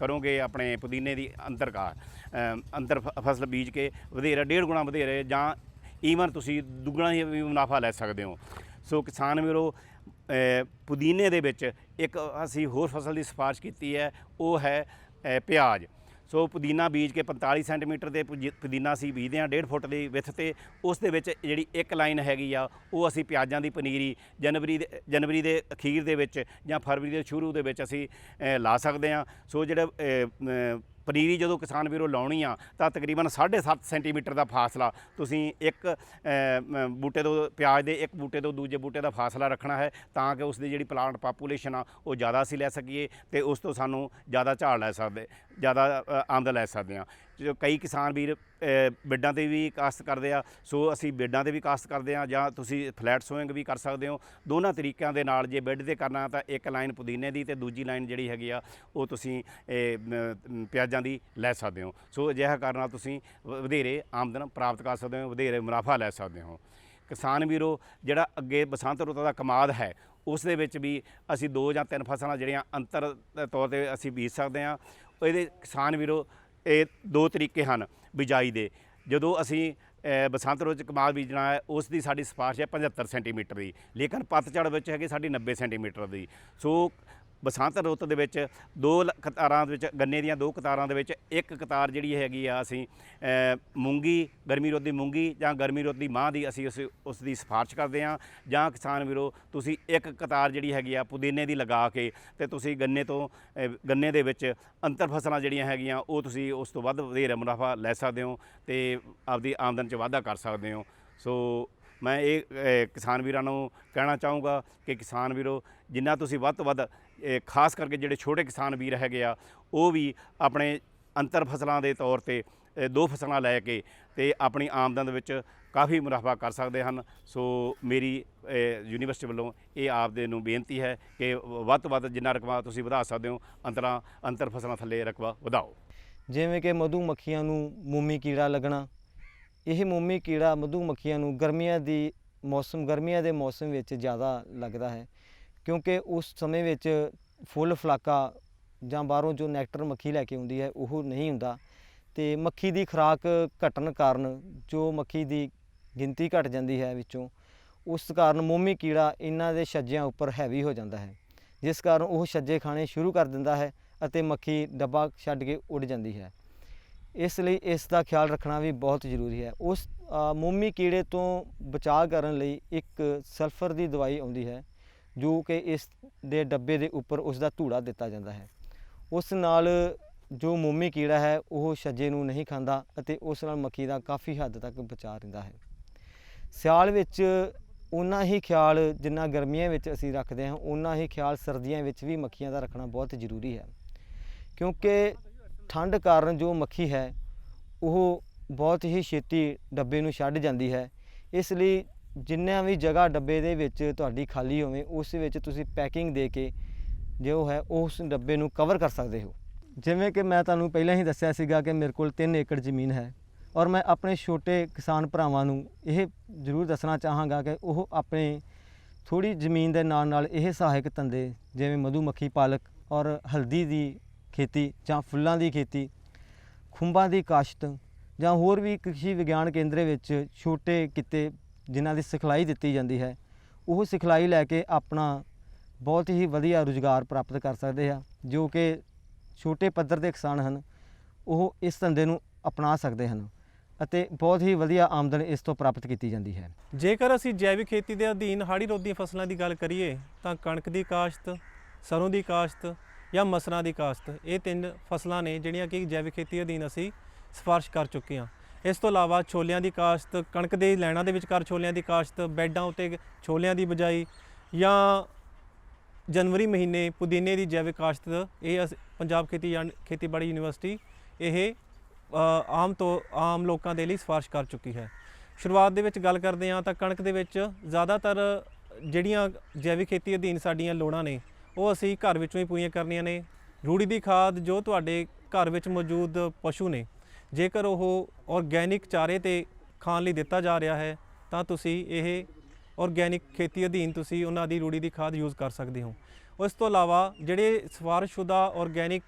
ਕਰੋਗੇ ਆਪਣੇ ਪੁਦੀਨੇ ਦੀ ਅੰਤਰਕਾ ਅੰਤਰ ਫ- ਫਸਲ ਬੀਜ ਕੇ ਵਧੇਰੇ, ਡੇਢ ਗੁਣਾ ਵਧੇਰੇ ਜਾਂ ਈਵਨ ਤੁਸੀਂ ਦੁੱਗਣਾ ਹੀ ਮੁਨਾਫਾ ਲੈ ਸਕਦੇ ਹੋ। ਸੋ ਕਿਸਾਨ ਵੀਰੋ ਪੁਦੀਨੇ ਦੇ ਵਿੱਚ ਇੱਕ ਅਸੀਂ ਹੋਰ ਫਸਲ ਦੀ ਸਿਫਾਰਿਸ਼ ਕੀਤੀ ਹੈ, ਉਹ ਹੈ ਪਿਆਜ਼। ਸੋ ਪੁਦੀਨਾ ਬੀਜ ਕੇ 45 ਸੈਂਟੀਮੀਟਰ ਦੇ ਪੁਜੀ- ਪੁਦੀਨਾ ਅਸੀਂ ਬੀਜਦੇ ਹਾਂ 1.5 ਫੁੱਟ ਦੀ ਵਿੱਥ ਤੇ। ਉਸ ਦੇ ਵਿੱਚ ਜਿਹੜੀ ਇੱਕ ਲਾਈਨ ਹੈਗੀ ਆ ਉਹ ਅਸੀਂ ਪਿਆਜ਼ਾਂ ਦੀ ਪਨੀਰੀ ਜਨਵਰੀ ਦੇ ਜਨਵਰੀ ਦੇ ਅਖੀਰ ਦੇ ਵਿੱਚ ਜਾਂ ਫਰਵਰੀ ਦੇ ਸ਼ੁਰੂ ਦੇ ਵਿੱਚ ਅਸੀਂ ਅ, ਲਾ ਸਕਦੇ ਹਾਂ। ਸੋ ਜਿਹੜਾ ਅ, ਮ, ਪਨੀਰੀ ਜਦੋਂ ਕਿਸਾਨ ਵੀਰੋ ਲਾਉਣੀ ਆ ਤਾਂ ਤਕਰੀਬਨ 7.5 ਸੈਂਟੀਮੀਟਰ ਦਾ ਫਾਸਲਾ ਤੁਸੀਂ ਇੱਕ ਬੂਟੇ ਤੋਂ ਪਿਆਜ਼ ਦੇ ਇੱਕ ਬੂਟੇ ਤੋਂ ਦੂਜੇ ਬੂਟੇ ਦਾ ਫਾਸਲਾ ਰੱਖਣਾ ਹੈ ਤਾਂ ਕਿ ਉਸ ਦੀ ਜਿਹੜੀ ਪਲਾਂਟ ਪਾਪੂਲੇਸ਼ਨ ਆ ਉਹ ਜ਼ਿਆਦਾ ਅਸੀਂ ਲੈ ਸਕੀਏ ਤੇ ਉਸ ਤੋਂ ਸਾਨੂੰ ਜ਼ਿਆਦਾ ਝਾੜ ਲੈ ਸਕਦੇ ਜ਼ਿਆਦਾ ਅ, ਲੈ ਸਕਦੇ ਹਾਂ ਜੋ ਕਈ ਕਿਸਾਨ ਵੀਰ ਅ, ਤੇ ਵੀ ਕਾਸ਼ਤ ਕਰਦੇ ਆ ਸੋ ਅਸੀਂ ਬੈੱਡਾਂ ਤੇ ਵੀ ਕਾਸ਼ਤ ਕਰਦੇ ਆ ਜਾਂ ਤੁਸੀਂ ਫਲੈਟ ਸੋਇੰਗ ਵੀ ਕਰ ਸਕਦੇ ਹੋ। ਦੋਨਾਂ ਤਰੀਕਿਆਂ ਦੇ ਨਾਲ ਜੇ ਬੈੱਡ ਤੇ ਕਰਨਾ ਤਾਂ ਇੱਕ ਲਾਈਨ ਪੁਦੀਨੇ ਦੀ ਤੇ ਦੂਜੀ ਲਾਈਨ ਜਿਹੜੀ ਹੈਗੀ ਆ ਉਹ ਤੁਸੀਂ ਪਿਆਜ਼ਾਂ ਦੀ ਲੈ ਸਕਦੇ ਹੋ। ਸੋ ਅਜਿਹਾ ਕਰਨ ਨਾਲ ਤੁਸੀਂ ਵ- ਵਧੇਰੇ ਆਮਦਨ ਪ੍ਰਾਪਤ ਕਰ ਸਕਦੇ ਹੋ ਵਧੇਰੇ ਮੁਨਾਫਾ ਲੈ ਸਕਦੇ ਹੋ। ਕਿਸਾਨ ਵੀਰੋ ਜਿਹੜਾ ਅੱਗੇ ਬਸੰਤ ਰੁੱਤ ਦਾ ਕਮਾਦ ਹੈ ਉਸ ਦੇ ਵਿੱਚ ਵੀ ਅਸੀਂ ਦੋ ਜਾਂ ਤਿੰਨ ਫਸਲਾਂ ਜਿਹੜੀਆਂ ਅੰਤਰ ਤੌਰ ਤੇ ਅਸੀਂ ਬੀਜ ਸਕਦੇ ਹਾਂ। ਇਹਦੇ ਕਿਸਾਨ ਵੀਰੋ ਇਹ ਦੋ ਤਰੀਕੇ ਹਨ ਬਿਜਾਈ ਦੇ। ਜਦੋਂ ਅਸੀਂ ਬਸੰਤ ਰੋਜ਼ ਕਮਾਲ ਬੀਜਣਾ ਹੈ, ਉਸ ਦੀ ਸਾਡੀ ਸਿਫਾਰਿਸ਼ ਹੈ 75 ਸੈਂਟੀਮੀਟਰ ਦੀ। ਲੇਕਿਨ ਪਤਝੜ ਵਿੱਚ ਹੈਗੀ ਸਾਡੀ 90 ਸੈਂਟੀਮੀਟਰ ਦੀ। ਸੋ ਬਸੰਤ ਰੁੱਤ ਦੇ ਵਿੱਚ ਦੋ ਲ- ਕਤਾਰਾਂ ਦੇ ਵਿੱਚ, ਗੰਨੇ ਦੀਆਂ ਦੋ ਕਤਾਰਾਂ ਦੇ ਵਿੱਚ ਇੱਕ ਕਤਾਰ ਜਿਹੜੀ ਹੈਗੀ ਆ ਅਸੀਂ ਮੂੰਗੀ, ਗਰਮੀ ਰੁੱਤ ਦੀ ਮੂੰਗੀ ਜਾਂ ਗਰਮੀ ਰੁੱਤ ਦੀ ਮਾਂ ਦੀ ਅਸੀਂ ਉਸ ਉਸ ਦੀ ਸਿਫਾਰਿਸ਼ ਕਰਦੇ ਹਾਂ। ਜਾਂ ਕਿਸਾਨ ਵੀਰੋ, ਤੁਸੀਂ ਇੱਕ ਕਤਾਰ ਜਿਹੜੀ ਹੈਗੀ ਆ ਪੁਦੀਨੇ ਦੀ ਲਗਾ ਕੇ ਤੇ ਤੁਸੀਂ ਗੰਨੇ ਤੋਂ ਗੰਨੇ ਦੇ ਵਿੱਚ ਅੰਤਰ ਫਸਲਾਂ ਜਿਹੜੀਆਂ ਹੈਗੀਆਂ, ਉਹ ਤੁਸੀਂ ਉਸ ਤੋਂ ਵੱਧ ਵਧੇਰੇ ਮੁਨਾਫਾ ਲੈ ਸਕਦੇ ਹੋ ਤੇ ਆਪਦੀ ਆਮਦਨ 'ਚ ਵਾਧਾ ਕਰ ਸਕਦੇ ਹੋ। ਸੋ ਮੈਂ ਇਹ ਕਿਸਾਨ ਵੀਰਾਂ ਨੂੰ ਕਹਿਣਾ ਚਾਹੂੰਗਾ ਕਿ ਕਿਸਾਨ ਵੀਰੋ, ਜਿੰਨਾ ਤੁਸੀਂ ਵੱਧ ਤੋਂ ਵੱਧ ਖਾਸ ਕਰਕੇ ਜਿਹੜੇ ਛੋਟੇ ਕਿਸਾਨ ਵੀਰ ਹੈਗੇ ਆ, ਉਹ ਵੀ ਆਪਣੇ ਅੰਤਰ ਫਸਲਾਂ ਦੇ ਤੌਰ ਤੇ ਦੋ ਫਸਲਾਂ ਲੈ ਕੇ ਤੇ ਆਪਣੀ ਆਮਦਨ ਦੇ ਵਿੱਚ ਕਾਫੀ ਮੁਨਾਫਾ ਕਰ ਸਕਦੇ ਹਨ। ਸੋ ਮੇਰੀ ਯੂਨੀਵਰਸਿਟੀ ਵੱਲੋਂ ਇਹ ਆਪ ਦੇ ਨੂੰ ਬੇਨਤੀ ਹੈ ਕਿ ਵੱਧ ਤੋਂ ਵੱਧ ਜਿੰਨਾ ਰਕਬਾ ਤੁਸੀਂ ਵਧਾ ਸਕਦੇ ਹੋ, ਅੰਤਰਾਂ, ਅੰਤਰ ਫਸਲਾਂ ਥੱਲੇ ਰਕਬਾ ਵਧਾਓ। ਜਿਵੇਂ ਕਿ ਮਧੂ ਮੱਖੀਆਂ ਨੂੰ ਮੋਮੀ ਕੀੜਾ ਲੱਗਣਾ, ਇਹ ਮੋਮੀ ਕੀੜਾ ਮਧੂ ਮੱਖੀਆਂ ਨੂੰ ਗਰਮੀਆਂ ਦੀ ਮੌਸਮ, ਗਰਮੀਆਂ ਦੇ ਮੌਸਮ ਵਿੱਚ ਜ਼ਿਆਦਾ ਲੱਗਦਾ ਹੈ। ਕਿਉਂਕਿ ਉਸ ਸਮੇਂ ਵਿੱਚ ਫੁੱਲ ਫਲਾਕਾ ਜਾਂ ਬਾਹਰੋਂ ਜੋ ਨੈਕਟਰ ਮੱਖੀ ਲੈ ਕੇ ਆਉਂਦੀ ਹੈ, ਉਹ ਨਹੀਂ ਹੁੰਦਾ। ਤੇ ਮੱਖੀ ਦੀ ਖੁਰਾਕ ਘਟਣ ਕਾਰਨ ਜੋ ਮੱਖੀ ਦੀ ਗਿਣਤੀ ਘਟ ਜਾਂਦੀ ਹੈ ਵਿੱਚੋਂ, ਉਸ ਕਾਰਨ ਮੋਮੀ ਕੀੜਾ ਇਹਨਾਂ ਦੇ ਛੱਜਿਆਂ ਉੱਪਰ ਹੈਵੀ ਹੋ ਜਾਂਦਾ ਹੈ, ਜਿਸ ਕਾਰਨ ਉਹ ਛੱਜੇ ਖਾਣੇ ਸ਼ੁਰੂ ਕਰ ਦਿੰਦਾ ਹੈ ਅਤੇ ਮੱਖੀ ਡੱਬਾ ਛੱਡ ਕੇ ਉੱਡ ਜਾਂਦੀ ਹੈ। ਇਸ ਲਈ ਇਸ ਦਾ ਖਿਆਲ ਰੱਖਣਾ ਵੀ ਬਹੁਤ ਜ਼ਰੂਰੀ ਹੈ। ਉਸ ਮੋਮੀ ਕੀੜੇ ਤੋਂ ਬਚਾਅ ਕਰਨ ਲਈ ਇੱਕ ਸਲਫਰ ਦੀ ਦਵਾਈ ਆਉਂਦੀ ਹੈ। ਜੋ ਕਿ ਇਸ ਦੇ ਡੱਬੇ ਦੇ ਉੱਪਰ ਉਸ ਦਾ ਧੂੜਾ ਦਿੱਤਾ ਜਾਂਦਾ ਹੈ। ਉਸ ਨਾਲ ਜੋ ਮੋਮੀ ਕੀੜਾ ਹੈ, ਉਹ ਛੱਜੇ ਨੂੰ ਨਹੀਂ ਖਾਂਦਾ ਅਤੇ ਉਸ ਨਾਲ ਮੱਖੀ ਦਾ ਕਾਫੀ ਹੱਦ ਤੱਕ ਬਚਾਅ ਰਹਿੰਦਾ ਹੈ। ਸਿਆਲ ਵਿੱਚ ਉਨਾ ਹੀ ਖਿਆਲ ਜਿੰਨਾ ਗਰਮੀਆਂ ਵਿੱਚ ਅਸੀਂ ਰੱਖਦੇ ਹਾਂ ਉਨਾ ਹੀ ਖਿਆਲ ਸਰਦੀਆਂ ਵਿੱਚ ਵੀ ਮੱਖੀਆਂ ਦਾ ਰੱਖਣਾ ਬਹੁਤ ਜ਼ਰੂਰੀ ਹੈ। ਕਿਉਂਕਿ ਠੰਡ ਕਾਰਨ ਜੋ ਮੱਖੀ ਹੈ, ਉਹ ਬਹੁਤ ਹੀ ਛੇਤੀ ਡੱਬੇ ਨੂੰ ਛੱਡ ਜਾਂਦੀ ਹੈ। ਇਸ ਲਈ ਜਿੰਨਾ ਵੀ ਜਗ੍ਹਾ ਡੱਬੇ ਦੇ ਵਿੱਚ ਤੁਹਾਡੀ ਖਾਲੀ ਹੋਵੇ, ਉਸ ਵਿੱਚ ਤੁਸੀਂ ਪੈਕਿੰਗ ਦੇ ਕੇ ਜੋ ਹੈ, ਉਸ ਡੱਬੇ ਨੂੰ ਕਵਰ ਕਰ ਸਕਦੇ ਹੋ। ਜਿਵੇਂ ਕਿ ਮੈਂ ਤੁਹਾਨੂੰ ਪਹਿਲਾਂ ਹੀ ਦੱਸਿਆ ਸੀਗਾ ਕਿ ਮੇਰੇ ਕੋਲ 3 ਏਕੜ ਜ਼ਮੀਨ ਹੈ ਔਰ ਮੈਂ ਆਪਣੇ ਛੋਟੇ ਕਿਸਾਨ ਭਰਾਵਾਂ ਨੂੰ ਇਹ ਜ਼ਰੂਰ ਦੱਸਣਾ ਚਾਹਾਂਗਾ ਕਿ ਉਹ ਆਪਣੇ ਥੋੜੀ ਜ਼ਮੀਨ ਦੇ ਨਾਲ ਨਾਲ ਇਹ ਸਹਾਇਕ ਧੰਦੇ ਜਿਵੇਂ ਮਧੂਮੱਖੀ ਪਾਲਕ ਔਰ ਹਲਦੀ ਦੀ ਖੇਤੀ ਜਾਂ ਫੁੱਲਾਂ ਦੀ ਖੇਤੀ, ਖੁੰਬਾਂ ਦੀ ਕਾਸ਼ਤ ਜਾਂ ਹੋਰ ਵੀ ਕ੍ਰਿਸ਼ੀ ਵਿਗਿਆਨ ਕੇਂਦਰ ਵਿੱਚ ਛੋਟੇ ਕਿੱਤੇ ਜਿਨ੍ਹਾਂ ਦੀ ਸਿਖਲਾਈ ਦਿੱਤੀ ਜਾਂਦੀ ਹੈ, ਉਹ ਸਿਖਲਾਈ ਲੈ ਕੇ ਆਪਣਾ ਬਹੁਤ ਹੀ ਵਧੀਆ ਰੁਜ਼ਗਾਰ ਪ੍ਰਾਪਤ ਕਰ ਸਕਦੇ ਆ, ਜੋ ਕਿ ਛੋਟੇ ਪੱਧਰ ਦੇ ਕਿਸਾਨ ਹਨ, ਉਹ ਇਸ ਧੰਦੇ ਨੂੰ ਅਪਣਾ ਸਕਦੇ ਹਨ ਅਤੇ ਬਹੁਤ ਹੀ ਵਧੀਆ ਆਮਦਨ ਇਸ ਤੋਂ ਪ੍ਰਾਪਤ ਕੀਤੀ ਜਾਂਦੀ ਹੈ। ਜੇਕਰ ਅਸੀਂ ਜੈਵਿਕ ਖੇਤੀ ਦੇ ਅਧੀਨ ਹਾੜੀ ਰੋਧੀਆਂ ਫਸਲਾਂ ਦੀ ਗੱਲ ਕਰੀਏ, ਤਾਂ ਕਣਕ ਦੀ ਕਾਸ਼ਤ, ਸਰੋਂ ਦੀ ਕਾਸ਼ਤ ਜਾਂ ਮਸਰਾਂ ਦੀ ਕਾਸ਼ਤ, ਇਹ ਤਿੰਨ ਫਸਲਾਂ ਨੇ ਜਿਹੜੀਆਂ ਕਿ ਜੈਵਿਕ ਖੇਤੀ ਅਧੀਨ ਅਸੀਂ ਸਿਫਾਰਿਸ਼ ਕਰ ਚੁੱਕੇ ਹਾਂ। ਇਸ ਤੋਂ ਇਲਾਵਾ ਛੋਲਿਆਂ ਦੀ ਕਾਸ਼ਤ, ਕਣਕ ਦੇ ਲੈਣਾ ਦੇ ਵਿਚਕਾਰ ਛੋਲਿਆਂ ਦੀ ਕਾਸ਼ਤ, ਬੈੱਡਾਂ ਉੱਤੇ ਛੋਲਿਆਂ ਦੀ ਬਜਾਈ ਜਾਂ ਜਨਵਰੀ ਮਹੀਨੇ ਪੁਦੀਨੇ ਦੀ ਜੈਵਿਕ ਕਾਸ਼ਤ, ਇਹ ਅਸ- ਪੰਜਾਬ ਖੇਤੀ ਯਾਨ- ਖੇਤੀਬਾੜੀ ਯੂਨੀਵਰਸਿਟੀ ਇਹ ਆਮ ਤੋਂ, ਆਮ ਲੋਕਾਂ ਦੇ ਲਈ ਸਿਫਾਰਿਸ਼ ਕਰ ਚੁੱਕੀ ਹੈ। ਸ਼ੁਰੂਆਤ ਦੇ ਵਿੱਚ ਗੱਲ ਕਰਦੇ ਹਾਂ ਤਾਂ ਕਣਕ ਦੇ ਵਿੱਚ ਜ਼ਿਆਦਾਤਰ ਜਿਹੜੀਆਂ ਜੈਵਿਕ ਖੇਤੀ ਅਧੀਨ ਸਾਡੀਆਂ ਲੋੜਾਂ ਨੇ, ਉਹ ਅਸੀਂ ਘਰ ਵਿੱਚੋਂ ਹੀ ਪੂਰੀਆਂ ਕਰਨੀਆਂ ਨੇ। ਰੂੜੀ ਦੀ ਖਾਦ ਜੋ ਤੁਹਾਡੇ ਘਰ ਵਿੱਚ ਮੌਜੂਦ ਪਸ਼ੂ ਨੇ ਜੇਕਰ ਉਹ ਆਰਗੈਨਿਕ ਚਾਰੇ ਤੇ ਖਾਣ ਲਈ ਦਿੱਤਾ ਜਾ ਰਿਹਾ ਹੈ, ਤਾਂ ਤੁਸੀਂ ਇਹ ਆਰਗੈਨਿਕ ਖੇਤੀ ਅਧੀਨ ਤੁਸੀਂ ਉਹਨਾਂ ਦੀ ਰੂੜੀ ਦੀ ਖਾਦ ਯੂਜ਼ ਕਰ ਸਕਦੇ ਹੋ। ਉਸ ਤੋਂ ਇਲਾਵਾ ਜਿਹੜੇ ਸਵਾਰਸ਼ੁਦਾ ਆਰਗੈਨਿਕ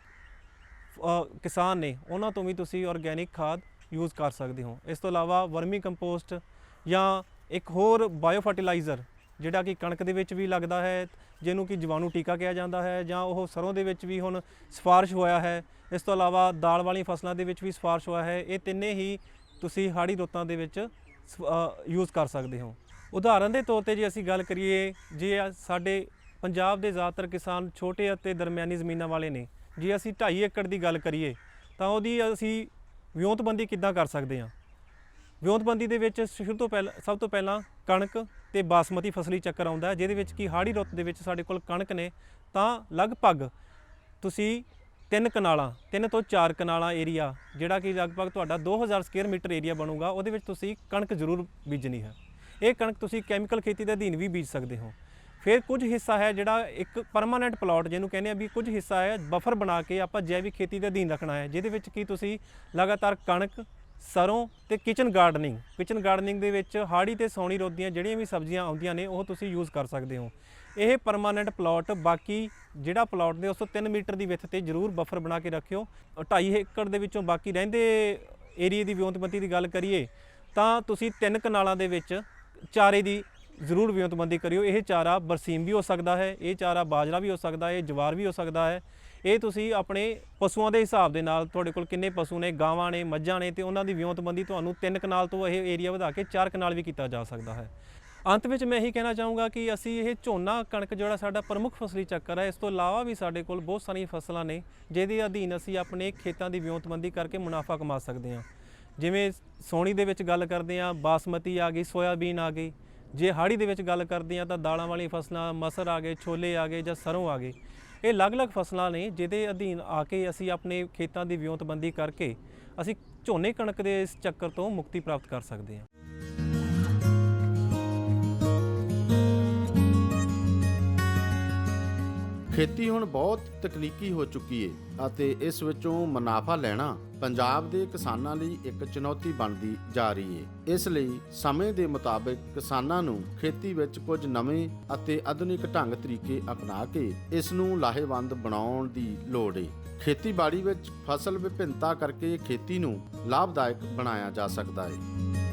ਕਿਸਾਨ ਨੇ, ਉਹਨਾਂ ਤੋਂ ਵੀ ਤੁਸੀਂ ਆਰਗੈਨਿਕ ਖਾਦ ਯੂਜ਼ ਕਰ ਸਕਦੇ ਹੋ। ਇਸ ਤੋਂ ਇਲਾਵਾ ਵਰਮੀ ਕੰਪੋਸਟ ਜਾਂ ਇੱਕ ਹੋਰ ਬਾਇਓ ਫਰਟੀਲਾਈਜ਼ਰ ਜਿਹੜਾ ਕਿ ਕਣਕ ਦੇ ਵਿੱਚ ਵੀ ਲੱਗਦਾ ਹੈ, ਜਿਹਨੂੰ ਕਿ ਜੀਵਾਣੂ ਟੀਕਾ ਕਿਹਾ ਜਾਂਦਾ ਹੈ ਜਾਂ ਉਹ ਸਰੋਂ ਦੇ ਵਿੱਚ ਵੀ ਹੁਣ ਸਿਫਾਰਿਸ਼ ਹੋਇਆ ਹੈ। ਇਸ ਤੋਂ ਇਲਾਵਾ ਦਾਲ ਵਾਲੀ ਫਸਲਾਂ ਦੇ ਵਿੱਚ ਵੀ ਸਿਫਾਰਿਸ਼ ਹੋਇਆ ਹੈ। ਇਹ ਤਿੰਨੇ ਹੀ ਤੁਸੀਂ ਹਾੜੀ ਰੁੱਤਾਂ ਦੇ ਵਿੱਚ ਯੂਜ਼ ਕਰ ਸਕਦੇ ਹੋ। ਉਦਾਹਰਨ ਦੇ ਤੌਰ ਤੇ ਜੇ ਅਸੀਂ ਗੱਲ ਕਰੀਏ, ਜੇ ਸਾਡੇ ਪੰਜਾਬ ਦੇ ਜ਼ਿਆਦਾਤਰ ਕਿਸਾਨ ਛੋਟੇ ਅਤੇ ਦਰਮਿਆਨੀ ਜ਼ਮੀਨਾਂ ਵਾਲੇ ਨੇ, ਜੇ ਅਸੀਂ 2.5 ਏਕੜ ਦੀ ਗੱਲ ਕਰੀਏ, ਤਾਂ ਉਹਦੀ ਅਸੀਂ ਵਿਉਂਤਬੰਦੀ ਕਿੱਦਾਂ ਕਰ ਸਕਦੇ ਹਾਂ? ਵਿਉਂਤਬੰਦੀ ਦੇ ਵਿੱਚ ਸ਼ੁਰੂ ਤੋਂ ਪਹਿਲਾਂ, ਸਭ ਤੋਂ ਪਹਿਲਾਂ ਕਣਕ ਤੇ ਬਾਸਮਤੀ ਫਸਲੀ ਚੱਕਰ ਆਉਂਦਾ ਜਿਹਦੇ ਵਿੱਚ ਕਿ ਹਾੜੀ ਰੁੱਤ ਦੇ ਵਿੱਚ ਸਾਡੇ ਕੋਲ ਕਣਕ ਨੇ, ਤਾਂ ਲਗਭਗ ਤੁਸੀਂ ਤਿੰਨ ਕਨਾਲਾਂ, ਤਿੰਨ ਤੋਂ ਚਾਰ ਕਨਾਲਾਂ ਏਰੀਆ ਜਿਹੜਾ ਕਿ ਲਗਭਗ ਤੁਹਾਡਾ 2000 ਸਕੁਅਰ ਮੀਟਰ ਏਰੀਆ ਬਣੂਗਾ, ਉਹਦੇ ਵਿੱਚ ਤੁਸੀਂ ਕਣਕ ਜ਼ਰੂਰ ਬੀਜਣੀ ਹੈ। ਇਹ ਕਣਕ ਤੁਸੀਂ ਕੈਮੀਕਲ ਖੇਤੀ ਦੇ ਅਧੀਨ ਵੀ ਬੀਜ ਸਕਦੇ ਹੋ। ਫਿਰ ਕੁਝ ਹਿੱਸਾ ਹੈ ਜਿਹੜਾ ਇੱਕ ਪਰਮਾਨੈਂਟ ਪਲਾਟ ਜਿਹਨੂੰ ਕਹਿੰਦੇ ਆ ਵੀ ਕੁਝ ਹਿੱਸਾ ਹੈ ਬਫਰ ਬਣਾ ਕੇ ਆਪਾਂ ਜੈਵਿਕ ਖੇਤੀ ਦੇ ਅਧੀਨ ਰੱਖਣਾ ਹੈ, ਜਿਹਦੇ ਵਿੱਚ ਕੀ ਤੁਸੀਂ ਲਗਾਤਾਰ ਕਣਕ ਸਰੋਂ ਤੇ ਕਿਚਨ ਗਾਰਡਨਿੰਗ ਕਿਚਨ ਗਾਰਡਨਿੰਗ ਦੇ ਵਿੱਚ ਹਾੜੀ ਤੇ ਸੌਣੀ ਰੋਦੀਆਂ ਜਿਹੜੀਆਂ ਵੀ ਸਬਜ਼ੀਆਂ ਆਉਂਦੀਆਂ ਨੇ, ਉਹ ਤੁਸੀਂ ਯੂਜ਼ ਕਰ ਸਕਦੇ ਹੋ। ਇਹ ਪਰਮਾਨੈਂਟ ਪਲਾਟ ਬਾਕੀ ਜਿਹੜਾ ਪਲਾਟ ਨੇ ਉਸ ਤੋਂ 3 ਮੀਟਰ ਦੀ ਵਿੱਥ ਤੇ ਜ਼ਰੂਰ ਬਫਰ ਬਣਾ ਕੇ ਰੱਖਿਓ। 2.5 ਏਕੜ ਦੇ ਵਿੱਚੋਂ ਬਾਕੀ ਰਹਿੰਦੇ ਏਰੀਏ ਦੀ ਵਿਉਂਤਬੰਦੀ ਦੀ ਗੱਲ ਕਰੀਏ, ਤਾਂ ਤੁਸੀਂ ਤਿੰਨ ਕਨਾਲਾਂ ਦੇ ਵਿੱਚ ਚਾਰੇ ਦੀ ਜ਼ਰੂਰ ਵਿਉਂਤਬੰਦੀ ਕਰਿਓ। ਇਹ ਚਾਰਾ ਬਰਸੀਮ ਵੀ ਹੋ ਸਕਦਾ ਹੈ, ਇਹ ਚਾਰਾ ਬਾਜਰਾ ਵੀ ਹੋ ਸਕਦਾ ਹੈ ਜਵਾਰ ਵੀ ਹੋ ਸਕਦਾ ਹੈ। ਇਹ ਤੁਸੀਂ ਆਪਣੇ ਪਸ਼ੂਆਂ ਦੇ ਹਿਸਾਬ ਦੇ ਨਾਲ ਤੁਹਾਡੇ ਕੋਲ ਕਿੰਨੇ ਪਸ਼ੂ ਨੇ, ਗਾਵਾਂ ਨੇ, ਮੱਝਾਂ ਨੇ ਤੇ ਉਹਨਾਂ ਦੀ ਵਿਉਂਤਬੰਦੀ ਤੁਹਾਨੂੰ ਤਿੰਨ ਕਨਾਲ ਤੋਂ ਇਹ ਏਰੀਆ ਵਧਾ ਕੇ ਚਾਰ ਕਨਾਲ ਵੀ ਕੀਤਾ ਜਾ ਸਕਦਾ ਹੈ। ਅੰਤ ਵਿੱਚ ਮੈਂ ਇਹੀ ਕਹਿਣਾ ਚਾਹੂੰਗਾ ਕਿ ਅਸੀਂ ਇਹ ਝੋਨਾ ਕਣਕ ਜਿਹੜਾ ਸਾਡਾ ਪ੍ਰਮੁੱਖ ਫਸਲੀ ਚੱਕਰ ਹੈ, ਇਸ ਤੋਂ ਇਲਾਵਾ ਵੀ ਸਾਡੇ ਕੋਲ ਬਹੁਤ ਸਾਰੀਆਂ ਫਸਲਾਂ ਨੇ, ਜਿਹਦੇ ਅਧੀਨ ਅਸੀਂ ਆਪਣੇ ਖੇਤਾਂ ਦੀ ਵਿਉਂਤਬੰਦੀ ਕਰਕੇ ਮੁਨਾਫਾ ਕਮਾ ਸਕਦੇ ਹਾਂ। ਜਿਵੇਂ ਸੋਣੀ ਦੇ ਵਿੱਚ ਗੱਲ ਕਰਦੇ ਹਾਂ, ਬਾਸਮਤੀ ਆ ਗਈ, ਸੋਇਆਬੀਨ ਆ ਗਈ। ਜੇ ਹਾੜੀ ਦੇ ਵਿੱਚ ਗੱਲ ਕਰਦੇ ਹਾਂ ਤਾਂ ਦਾਲਾਂ ਵਾਲੀ ਫਸਲਾਂ, ਮਸਰ ਆ ਗਏ, ਛੋਲੇ ਆ ਗਏ ਜਾਂ ਸਰੋਂ ਆ ਗਏ। ਇਹ ਅਲੱਗ-ਅਲੱਗ ਫਸਲਾਂ ਨੇ ਜਿਹਦੇ ਅਧੀਨ ਆ ਕੇ ਅਸੀਂ ਆਪਣੇ ਖੇਤਾਂ ਦੀ ਵਿਉਂਤਬੰਦੀ ਕਰਕੇ ਅਸੀਂ ਝੋਨੇ ਕਣਕ ਦੇ ਇਸ ਚੱਕਰ ਤੋਂ ਮੁਕਤੀ ਪ੍ਰਾਪਤ ਕਰ ਸਕਦੇ ਹਾਂ। ਖੇਤੀ ਹੁਣ ਬਹੁਤ ਤਕਨੀਕੀ ਹੋ ਚੁੱਕੀ ਹੈ ਅਤੇ ਇਸ ਵਿੱਚੋਂ ਮੁਨਾਫਾ ਲੈਣਾ ਪੰਜਾਬ ਦੇ ਕਿਸਾਨਾਂ ਲਈ ਇੱਕ ਚੁਣੌਤੀ ਬਣਦੀ ਜਾ ਰਹੀ ਹੈ ਇਸ ਲਈ ਸਮੇਂ ਦੇ ਮੁਤਾਬਕ ਕਿਸਾਨਾਂ ਨੂੰ ਖੇਤੀ ਵਿੱਚ ਕੁਝ ਨਵੇਂ ਅਤੇ ਆਧੁਨਿਕ ਢੰਗ ਤਰੀਕੇ ਅਪਣਾ ਕੇ ਇਸ ਨੂੰ ਲਾਹੇਵੰਦ ਬਣਾਉਣ ਦੀ ਲੋੜ ਹੈ ਖੇਤੀਬਾੜੀ ਵਿੱਚ ਫਸਲ ਵਿਭਿੰਨਤਾ ਕਰਕੇ ਖੇਤੀ ਨੂੰ ਲਾਭਦਾਇਕ ਬਣਾਇਆ ਜਾ ਸਕਦਾ ਹੈ